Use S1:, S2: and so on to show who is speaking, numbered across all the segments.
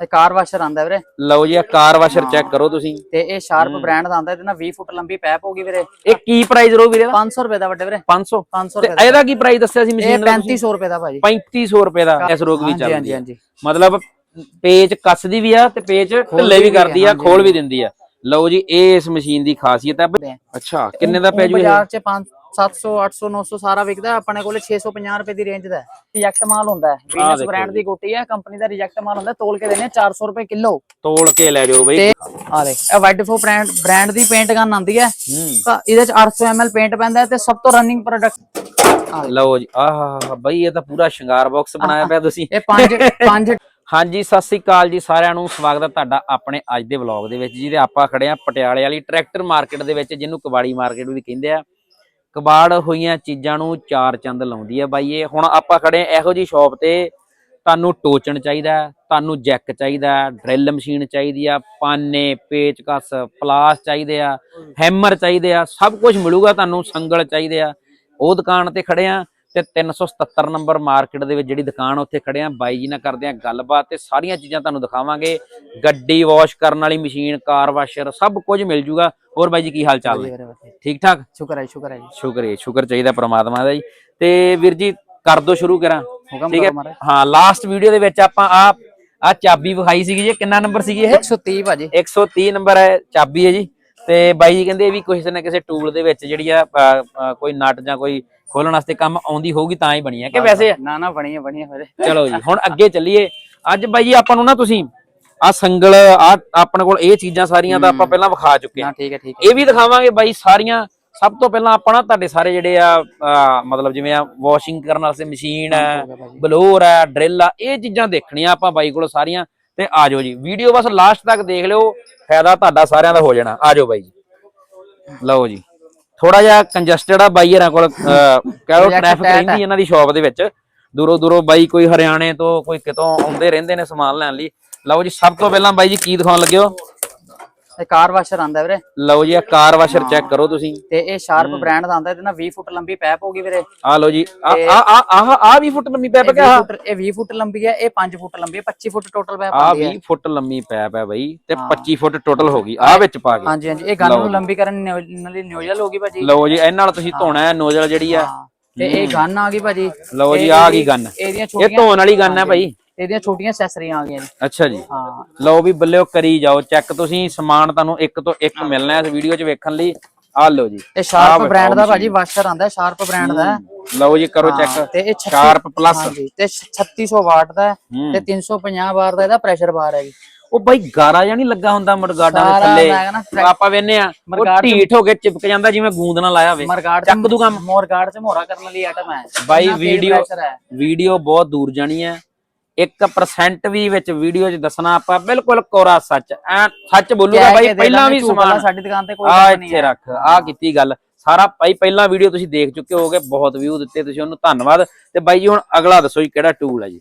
S1: ਇਹ ਕਾਰ ਵਾਸ਼ਰ ਆਂਦਾ ਵੀਰੇ।
S2: ਲਓ ਜੀ ਆ ਕਾਰ ਵਾਸ਼ਰ ਚੈੱਕ ਕਰੋ ਤੁਸੀਂ।
S1: ਤੇ ਇਹ ਸ਼ਾਰਪ ਬ੍ਰਾਂਡ ਦਾ ਆਂਦਾ ਇਹਦੇ ਨਾਲ 20 ਫੁੱਟ ਲੰਬੀ ਪੈਪ ਹੋਗੀ ਵੀਰੇ।
S2: ਇਹ ਕੀ ਪ੍ਰਾਈਸ ਰਹੂ ਵੀਰੇ ਦਾ
S1: 500 ਰੁਪਏ ਦਾ ਵੱਡੇ ਵੀਰੇ।
S2: 500
S1: 500
S2: ਤੇ
S1: ਰੁਪਏ
S2: ਇਹਦਾ ਕੀ ਪ੍ਰਾਈਸ ਦੱਸਿਆ ਸੀ ਮਸ਼ੀਨ ਦਾ
S1: 3500 ਰੁਪਏ ਦਾ ਭਾਜੀ।
S2: 3500 ਰੁਪਏ ਦਾ। ਇਸ ਰੋਗ ਵੀ ਚੱਲਦੀ
S1: ਹਾਂਜੀ
S2: ਹੈ
S1: ਹਾਂਜੀ।
S2: ਮਤਲਬ ਪੇਚ ਕੱਸਦੀ ਵੀ ਆ ਤੇ ਪੇਚ ਢਿੱਲੇ ਵੀ ਕਰਦੀ ਆ ਖੋਲ ਵੀ ਦਿੰਦੀ ਆ। ਲਓ ਜੀ ਇਹ ਇਸ ਮਸ਼ੀਨ ਦੀ ਖਾਸੀਅਤ ਹੈ ਅੱਛਾ ਕਿੰਨੇ ਦਾ ਪੈ ਜੂ ਇਹ
S1: ਬਾਜ਼ਾਰ 'ਚ 5 700 800 900 ਸਾਰਾ ਵਿਕਦਾ ਆਪਣੇ ਕੋਲੇ 650 ਰੁਪਏ ਦੀ ਰੇਂਜ ਦਾ ਰਿਜੈਕਟ ਮਾਲ ਹੁੰਦਾ ਹੈ। ਵੀਨਸ
S2: ਦੇਖੋ
S1: ਬ੍ਰਾਂਡ ਦੀ ਗੋਟੀ ਹੈ ਕੰਪਨੀ ਦਾ ਰਿਜੈਕਟ ਮਾਲ ਹੁੰਦਾ ਤੋਲ ਕੇ ਆ 400 ਰੁਪਏ ਕਿਲੋ।
S2: ਤੋਲ ਕੇ ਲੈ ਜਾਓ ਬਈ।
S1: ਆ ਲੈ ਇਹ ਵਾਈਡਫੋ ਬ੍ਰਾਂਡ ਬ੍ਰਾਂਡ ਦੀ ਪੇਂਟ ਗਨ ਆਂਦੀ ਹੈ। ਇਹਦੇ ਚ 800 ml ਪੇਂਟ ਪੈਂਦਾ ਤੇ ਸਭ ਤੋਂ ਰਨਿੰਗ ਪ੍ਰੋਡਕਟ
S2: ਲਓ ਜੀ ਆਹ ਬਈ ਇਹ ਤਾਂ ਪੂਰਾ ਸ਼ਿੰਗਾਰ ਬਾਕਸ ਬਣਾਇਆ ਪਿਆ ਤੁਸੀਂ।
S1: ਇਹ ਪੰਜ ਪੰਜ
S2: ਹਾਂਜੀ ਸਤਿ ਸ੍ਰੀ ਅਕਾਲ ਜੀ ਸਾਰਿਆਂ ਨੂੰ ਸਵਾਗਤ ਹੈ ਤੁਹਾਡਾ ਆਪਣੇ ਅੱਜ ਦੇ ਵਲੌਗ ਦੇ ਵਿੱਚ ਜਿਹਦੇ ਆਪਾਂ ਖੜੇ ਆ ਪਟਿਆਲੇ ਵਾਲੀ ਟਰੈਕਟਰ ਮਾਰਕੀਟ ਦੇ ਵਿੱਚ ਜਿਹਨੂੰ ਕਬਾੜੀ ਮਾਰਕੀਟ ਵੀ ਕਹਿੰਦੇ ਆ। ਕਬਾੜ ਹੋਈਆਂ ਚੀਜ਼ਾਂ ਨੂੰ ਚਾਰ ਚੰਦ ਲਾਉਂਦੀ ਆ ਬਾਈ ਇਹ। ਹੁਣ ਆਪਾਂ ਖੜੇ ਆ ਇਹੋ ਜੀ ਸ਼ਾਪ ਤੇ, ਤੁਹਾਨੂੰ ਟੋਚਣ ਚਾਹੀਦਾ, ਤੁਹਾਨੂੰ ਜੈਕ ਚਾਹੀਦਾ ਡਰਿਲ ਮਸ਼ੀਨ ਚਾਹੀਦੀ ਆ, ਪਾਨੇ ਪੇਚਕਸ ਪਲਾਸ ਚਾਹੀਦੇ ਆ ਹੈਮਰ ਚਾਹੀਦੇ ਆ, ਸਭ ਕੁਝ ਮਿਲੂਗਾ ਤੁਹਾਨੂੰ, ਸੰਗਲ ਚਾਹੀਦੇ ਆ। ਉਹ ਦੁਕਾਨ ਤੇ ਖੜੇ ਆ ਤੇ 377 ਨੰਬਰ ਮਾਰਕੀਟ ਦੇ ਵਿੱਚ ਜਿਹੜੀ ਦੁਕਾਨ ਉੱਥੇ ਖੜੇ ਆ ਬਾਈ ਜੀ ਨਾਲ ਕਰਦੇ ਆ ਗੱਲਬਾਤ ਤੇ ਸਾਰੀਆਂ ਚੀਜ਼ਾਂ ਤੁਹਾਨੂੰ ਦਿਖਾਵਾਂਗੇ। ਗੱਡੀ ਵਾਸ਼ ਕਰਨ ਵਾਲੀ ਮਸ਼ੀਨ ਕਾਰ ਵਾਸ਼ਰ ਸਭ ਕੁਝ ਮਿਲ ਜੂਗਾ। ਹੋਰ ਬਾਈ ਜੀ ਕੀ ਹਾਲ ਚਾਲ ਨੇ? ਠੀਕ ਠਾਕ?
S1: ਸ਼ੁਕਰ ਹੈ ਸ਼ੁਕਰ ਹੈ ਜੀ।
S2: ਸ਼ੁਕਰ ਹੈ ਸ਼ੁਕਰ ਚਾਹੀਦਾ ਪ੍ਰਮਾਤਮਾ ਦਾ ਜੀ। ਤੇ ਵੀਰ ਜੀ ਕਰ ਦੋ ਸ਼ੁਰੂ ਕਰਾਂ। ਠੀਕ ਹੈ? ਹਾਂ ਲਾਸਟ ਵੀਡੀਓ ਦੇ ਵਿੱਚ ਆਪਾਂ ਆ ਆ ਚਾਬੀ ਵਿਖਾਈ ਸੀਗੀ ਜੀ। ਕਿੰਨਾ ਨੰਬਰ ਸੀਗੀ ਇਹ?
S1: 130 ਭਾਜੀ।
S2: 130 ਨੰਬਰ ਹੈ ਚਾਬੀ ਹੈ ਜੀ। ਤੇ ਬਾਈ ਜੀ ਕਹਿੰਦੇ ਇਹ ਵੀ ਕਿਸੇ ਨਾ ਕਿਸੇ ਟੂਲ ਦੇ ਵਿੱਚ ਜਿਹੜੀ ਆ ਕੋਈ ਨਟ ਜਾਂ ਕੋਈ ਖੋਲਣ ਵਾਸਤੇ ਕੰਮ ਆਉਂਦੀ ਹੋਊਗੀ ਤਾਂ ਹੀ ਬਣੀ ਹੈ। ਕਿ ਵੈਸੇ
S1: ਨਾ ਨਾ ਬਣੀ ਹੈ ਬਣੀ ਹੈ ਵੀਰੇ
S2: ਚਲੋ ਜੀ ਹੁਣ ਅੱਗੇ ਚੱਲੀਏ। ਅੱਜ ਬਾਈ ਜੀ ਆਪਾਂ ਨੂੰ ਨਾ ਤੁਸੀਂ ਆ ਸੰਗਲ ਆ ਆਪਣੇ ਕੋਲ ਇਹ ਚੀਜ਼ਾਂ ਸਾਰੀਆਂ ਤਾਂ ਆਪਾਂ ਪਹਿਲਾਂ ਵਿਖਾ ਚੁੱਕੇ ਆ
S1: ਠੀਕ ਹੈ ਠੀਕ ਹੈ।
S2: ਇਹ ਵੀ ਦਿਖਾਵਾਂਗੇ ਬਾਈ ਸਾਰੀਆਂ। ਸਭ ਤੋਂ ਪਹਿਲਾਂ ਆਪਾਂ ਨਾ ਤੁਹਾਡੇ ਸਾਰੇ ਜਿਹੜੇ ਆ ਮਤਲਬ ਜਿਵੇਂ ਆ ਵਾਸ਼ਿੰਗ ਕਰਨ ਵਾਸਤੇ ਮਸ਼ੀਨ ਹੈ ਬਲੋਰ ਹੈ ਡਰਿਲ ਆ ਇਹ ਚੀਜ਼ਾਂ ਦੇਖਣੀਆਂ ਆਪਾਂ ਬਾਈ ਕੋਲ ਸਾਰੀਆਂ। ਤੇ ਆ ਜਾਓ ਜੀ ਵੀਡੀਓ ਬਸ ਲਾਸਟ ਤੱਕ ਦੇਖ ਲਿਓ। ਫਾਇਦਾ ਤੁਹਾਡਾ ਸਾਰਿਆਂ ਦਾ ਹੋ ਜਾਣਾ। ਆ ਜਾਓ ਬਾਈ ਜੀ। ਲਓ ਜੀ। ਥੋੜਾ ਜਿਹਾ ਕੰਜਸਟਡ ਆ ਬਾਈ ਹਰਾਂ ਕੋਲ ਕਹਿ
S1: Reject
S2: ਟ੍ਰੈਫਿਕ ਰਹਿੰਦੀ ਇਹਨਾਂ ਦੀ ਸ਼ਾਪ ਦੇ ਵਿੱਚ। ਦੂਰੋਂ ਦੂਰੋਂ ਬਾਈ ਕੋਈ ਹਰਿਆਣੇ ਤੋਂ ਕੋਈ ਕਿਤੋਂ ਆਉਂਦੇ ਰਹਿੰਦੇ ਨੇ ਸਮਾਨ ਲੈਣ ਲਈ। ਲਓ ਜੀ ਸਭ ਤੋਂ ਪਹਿਲਾਂ ਬਾਈ ਜੀ ਕੀ ਦਿਖਾਉਣ ਲੱਗੇ
S1: ਇਹ ਕਾਰ ਵਾਸ਼ਰ ਆਂਦਾ ਵੀਰੇ।
S2: ਲਓ ਜੀ ਆ ਕਾਰ ਵਾਸ਼ਰ ਚੈੱਕ ਕਰੋ ਤੁਸੀਂ।
S1: ਤੇ ਇਹ ਸ਼ਾਰਪ ਬ੍ਰਾਂਡ ਦਾ ਆਂਦਾ ਇਹਦੇ ਨਾਲ 20 ਫੁੱਟ ਲੰਬੀ ਪੈਪ ਹੋਗੀ ਵੀਰੇ।
S2: ਆ ਲਓ ਜੀ ਆ ਆ ਆ ਆ 20 ਫੁੱਟ ਲੰਮੀ ਪੈਪ
S1: ਇਹ
S2: ਕਿਆ
S1: 20 ਫੁੱਟ ਇਹ 20 ਫੁੱਟ ਲੰਬੀ ਹੈ ਇਹ 5 ਫੁੱਟ ਲੰਬੀ ਹੈ 25 ਫੁੱਟ ਟੋਟਲ ਪੈਪ
S2: ਆ
S1: ਆਂਦੀ ਹੈ।
S2: 20 ਫੁੱਟ ਲੰਮੀ ਪੈਪ ਹੈ ਬਾਈ ਤੇ 25 ਫੁੱਟ ਟੋਟਲ ਹੋ ਗਈ ਆ ਵਿੱਚ ਪਾ ਕੇ।
S1: ਹਾਂਜੀ ਹਾਂਜੀ ਇਹ ਗਨ ਨੂੰ ਲੰਬੀ ਕਰਨ ਲਈ ਨਿਊਜ਼ਲ ਹੋਗੀ ਭਾਜੀ।
S2: ਲਓ ਜੀ ਇਹ ਨਾਲ ਤੁਸੀਂ ਧੋਣਾ ਹੈ ਨੋਜ਼ਲ ਜਿਹੜੀ ਆ
S1: ਤੇ ਇਹ ਗਨ ਆ ਗਈ ਭਾਜੀ।
S2: ਲਓ ਜੀ ਆ ਗਈ ਗਨ ਇਹ ਧੋਣ ਵਾਲੀ ਗਨ ਹੈ ਭਾਈ।
S1: ਇਹਦੀਆਂ ਛੋਟੀਆਂ ਐਕਸੈਸਰੀਆਂ ਆ ਗਈਆਂ ਜੀ।
S2: ਅੱਛਾ ਜੀ।
S1: ਹਾਂ।
S2: ਲਓ ਵੀ ਬੱਲਿਓ ਕਰੀ ਜਾਓ ਚੈੱਕ ਤੁਸੀਂ ਸਮਾਨ ਤੁਹਾਨੂੰ ਇੱਕ ਤੋਂ ਇੱਕ ਮਿਲਣਾ ਹੈ ਇਸ ਵੀਡੀਓ 'ਚ ਵੇਖਣ ਲਈ। ਆ ਲਓ ਜੀ।
S1: ਇਹ ਸ਼ਾਰਪ ਬ੍ਰਾਂਡ ਦਾ ਭਾਜੀ ਵਾਸ਼ਰ ਆਂਦਾ ਸ਼ਾਰਪ ਬ੍ਰਾਂਡ ਦਾ।
S2: ਲਓ ਜੀ ਕਰੋ ਚੈੱਕ।
S1: ਤੇ ਇਹ 36
S2: ਸ਼ਾਰਪ ਪਲੱਸ
S1: ਤੇ 3600 ਵਾਟ ਦਾ। ਤੇ 350 ਬਾਰ ਦਾ ਇਹਦਾ ਪ੍ਰੈਸ਼ਰ ਬਾਰ ਹੈ ਜੀ।
S2: ਉਹ ਬਾਈ ਗਾਰਾ ਜਾਂ ਨਹੀਂ ਲੱਗਾ ਹੁੰਦਾ ਮਰਗਾਡਾਂ ਦੇ ਥੱਲੇ? ਆਪਾਂ ਵੇਨੇ ਆ ਉਹ ਢੀਠ ਹੋ ਕੇ ਚਿਪਕ ਜਾਂਦਾ ਜਿਵੇਂ ਗੂੰਦ ਨਾਲ ਲਾਇਆ ਹੋਵੇ। ਚੱਕ ਦੂ ਕੰਮ।
S1: ਮੋਰਗਾੜ ਚ ਮੋਰਾ ਕਰਨ ਲਈ ਆਟਮ ਹੈ।
S2: ਬਾਈ ਵੀਡੀਓ ਵੀਡੀਓ ਬਹੁਤ ਦੂਰ ਜਾਣੀ ਹੈ। 1% ਵੀ ਵਿੱਚ ਵੀਡੀਓ 'ਚ ਦੱਸਣਾ ਆਪਾਂ ਬਿਲਕੁਲ ਕੋਰਾ ਸੱਚ। ਐ ਸੱਚ ਬੋਲੂਗਾ ਬਾਈ ਪਹਿਲਾਂ ਵੀ ਸਮਾਨ।
S1: ਸਾਡੀ ਦੁਕਾਨ ਤੇ ਕੋਈ ਨਹੀਂ
S2: ਇੱਥੇ ਰੱਖ ਆ ਕੀਤੀ ਗੱਲ। ਸਾਰਾ ਭਾਈ ਪਹਿਲਾਂ ਵੀਡੀਓ ਤੁਸੀਂ ਦੇਖ ਚੁੱਕੇ ਹੋਗੇ ਬਹੁਤ ਵਿਊ ਦਿੱਤੇ ਤੁਸੀਂ ਉਹਨੂੰ ਧੰਨਵਾਦ। ਤੇ ਬਾਈ ਜੀ ਹੁਣ ਅਗਲਾ ਦੱਸੋ ਜੀ ਕਿਹੜਾ ਟੂਲ ਹੈ ਜੀ?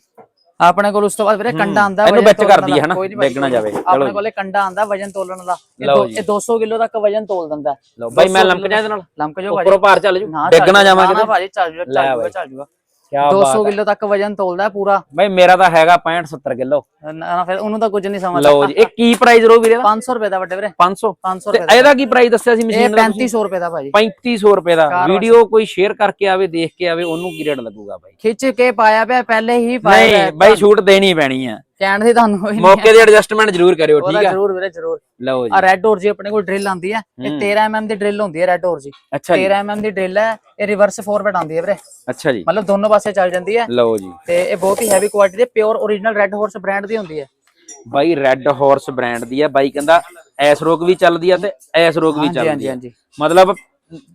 S1: ਆਪਣੇ ਕੋਲ ਉਸ ਤੋਂ ਬਾਅਦ ਵੀਰੇ ਕੰਡਾ ਆਂਦਾ
S2: ਇਹਨੂੰ ਵਿੱਚ ਕਰਦੀ ਹੈ
S1: ਨੀ ਭਾਈ,
S2: ਡਿੱਗ ਨਾ ਜਾਵੇ। ਚਲੋ
S1: ਆਪਣੇ। ਕੋਲੇ ਕੰਡਾ ਆਂਦਾ ਵਜਨ ਤੋਲਣ ਦਾ। ਇਹ
S2: ਲਓ
S1: ਦੋ-
S2: ਜੀ।
S1: ਇਹ 200 ਕਿਲੋ ਤੱਕ ਵਜਨ ਤੋਲ ਦਿੰਦਾ।
S2: ਲਓ ਬਾਈ ਮੈਂ
S1: 200
S2: ਲੰਮਕ ਜਾ ਇਹਦੇ ਨਾਲ।
S1: ਲੰਕ ਜੋ
S2: ਉੱਪਰੋਂ ਭਾਰ ਚੱਲ ਜੂ।
S1: ਨਾ
S2: ਡਿੱਗ ਨਾ
S1: ਭਾਜੀ ਚੱਲ ਜੂਗਾ ਚੱਲ ਜੂਗਾ। ਚੱਲ ਜੂਗਾ।
S2: ਕਿਆ
S1: 200
S2: ਬਾਤ ਹੈ।
S1: ਕਿਲੋ ਤੱਕ ਵਜਨ ਤੋਲਦਾ ਹੈ ਪੂਰਾ।
S2: ਬਾਈ ਮੇਰਾ ਤਾਂ ਹੈਗਾ 65 70 ਕਿਲੋ।
S1: ਨਾ ਨਾ ਫਿਰ ਉਹਨੂੰ ਤਾਂ ਕੁਝ ਨਹੀਂ ਸਮਝ
S2: ਲਓ ਜੀ ਇਹ ਕੀ ਪ੍ਰਾਈਸ ਰਹੂ ਵੀਰੇ ਦਾ
S1: 500 ਰੁਪਏ ਦਾ ਵੱਡੇ ਵੀਰੇ।
S2: 500
S1: 500
S2: ਤੇ
S1: ਰੁਪਏ ਦਾ।
S2: ਇਹਦਾ ਕੀ ਪ੍ਰਾਈਸ ਦੱਸਿਆ ਸੀ
S1: ਇਹ
S2: ਮਸ਼ੀਨ ਦਾ
S1: 3500 ਰੁਪਏ ਦਾ ਭਾਜੀ।
S2: 3500 ਰੁਪਏ ਦਾ।
S1: ਕਾਰ
S2: ਵੀਡੀਓ ਕੋਈ ਸ਼ੇਅਰ ਕਰਕੇ ਆਵੇ ਦੇਖ ਕੇ ਆਵੇ ਉਹਨੂੰ ਕੀ ਰੇਟ ਲੱਗੂਗਾ ਬਾਈ?
S1: ਖਿੱਚ ਕੇ ਪਾਇਆ ਪਿਆ ਪਹਿਲੇ ਹੀ ਪਾਇਆ
S2: ਨਹੀਂ ਬਾਈ ਛੂਟ ਦੇਣੀ ਪੈਣੀ ਆ।
S1: ਕਹਿਣ ਦੀ ਤੁਹਾਨੂੰ ਕੋਈ ਨਹੀਂ
S2: ਮੌਕੇ ਦੀ ਐਡਜਸਟਮੈਂਟ ਜ਼ਰੂਰ ਕਰਿਓ ਠੀਕ ਆ?
S1: ਜ਼ਰੂਰ ਵੀਰੇ ਜ਼ਰੂਰ।
S2: ਲਓ ਜੀ।
S1: ਆ ਰੈੱਡ ਹੋਰ ਜੀ ਆਪਣੇ ਕੋਲ ਡਰਿਲ ਆਂਦੀ ਹੈ ਇਹ
S2: ਹੂੰ।
S1: 13 mm ਦੀ ਡਰਿਲ ਹੁੰਦੀ ਹੈ ਰੈੱਡ ਹੋਰ ਜੀ
S2: ਅੱਛਾ ਜੀ।
S1: 13 mm ਦੀ ਡਰਿਲ ਹੈ ਇਹ ਰਿਵਰਸ ਫਾਰਵਰਡ ਆਂਦੀ ਹੈ ਵੀਰੇ।
S2: ਅੱਛਾ ਜੀ।
S1: ਮਤਲਬ ਦੋਨੋਂ ਪਾਸੇ ਚੱਲ ਜਾਂਦੀ ਹੈ।
S2: ਲਓ ਜੀ।
S1: ਤੇ ਇਹ ਬਹੁਤ ਹੀ ਹੈਵੀ ਕੁਆਲਿਟੀ ਦੀ pure origignal Red Horse brand ਦੀ ਹੁੰਦੀ ਹੈ।
S2: ਬਾਈ ਰੈੱਡ ਹਾਰਸ ਬ੍ਰਾਂਡ ਦੀ ਆ ਬਾਈ ਕਹਿੰਦਾ ਐਸ ਰੋਗ ਵੀ ਚੱਲਦੀ ਆ ਤੇ ਐਸ ਰੋਗ ਵੀ ਚੱਲਦੀ
S1: ਹਾਂਜੀ
S2: ਮਤਲਬ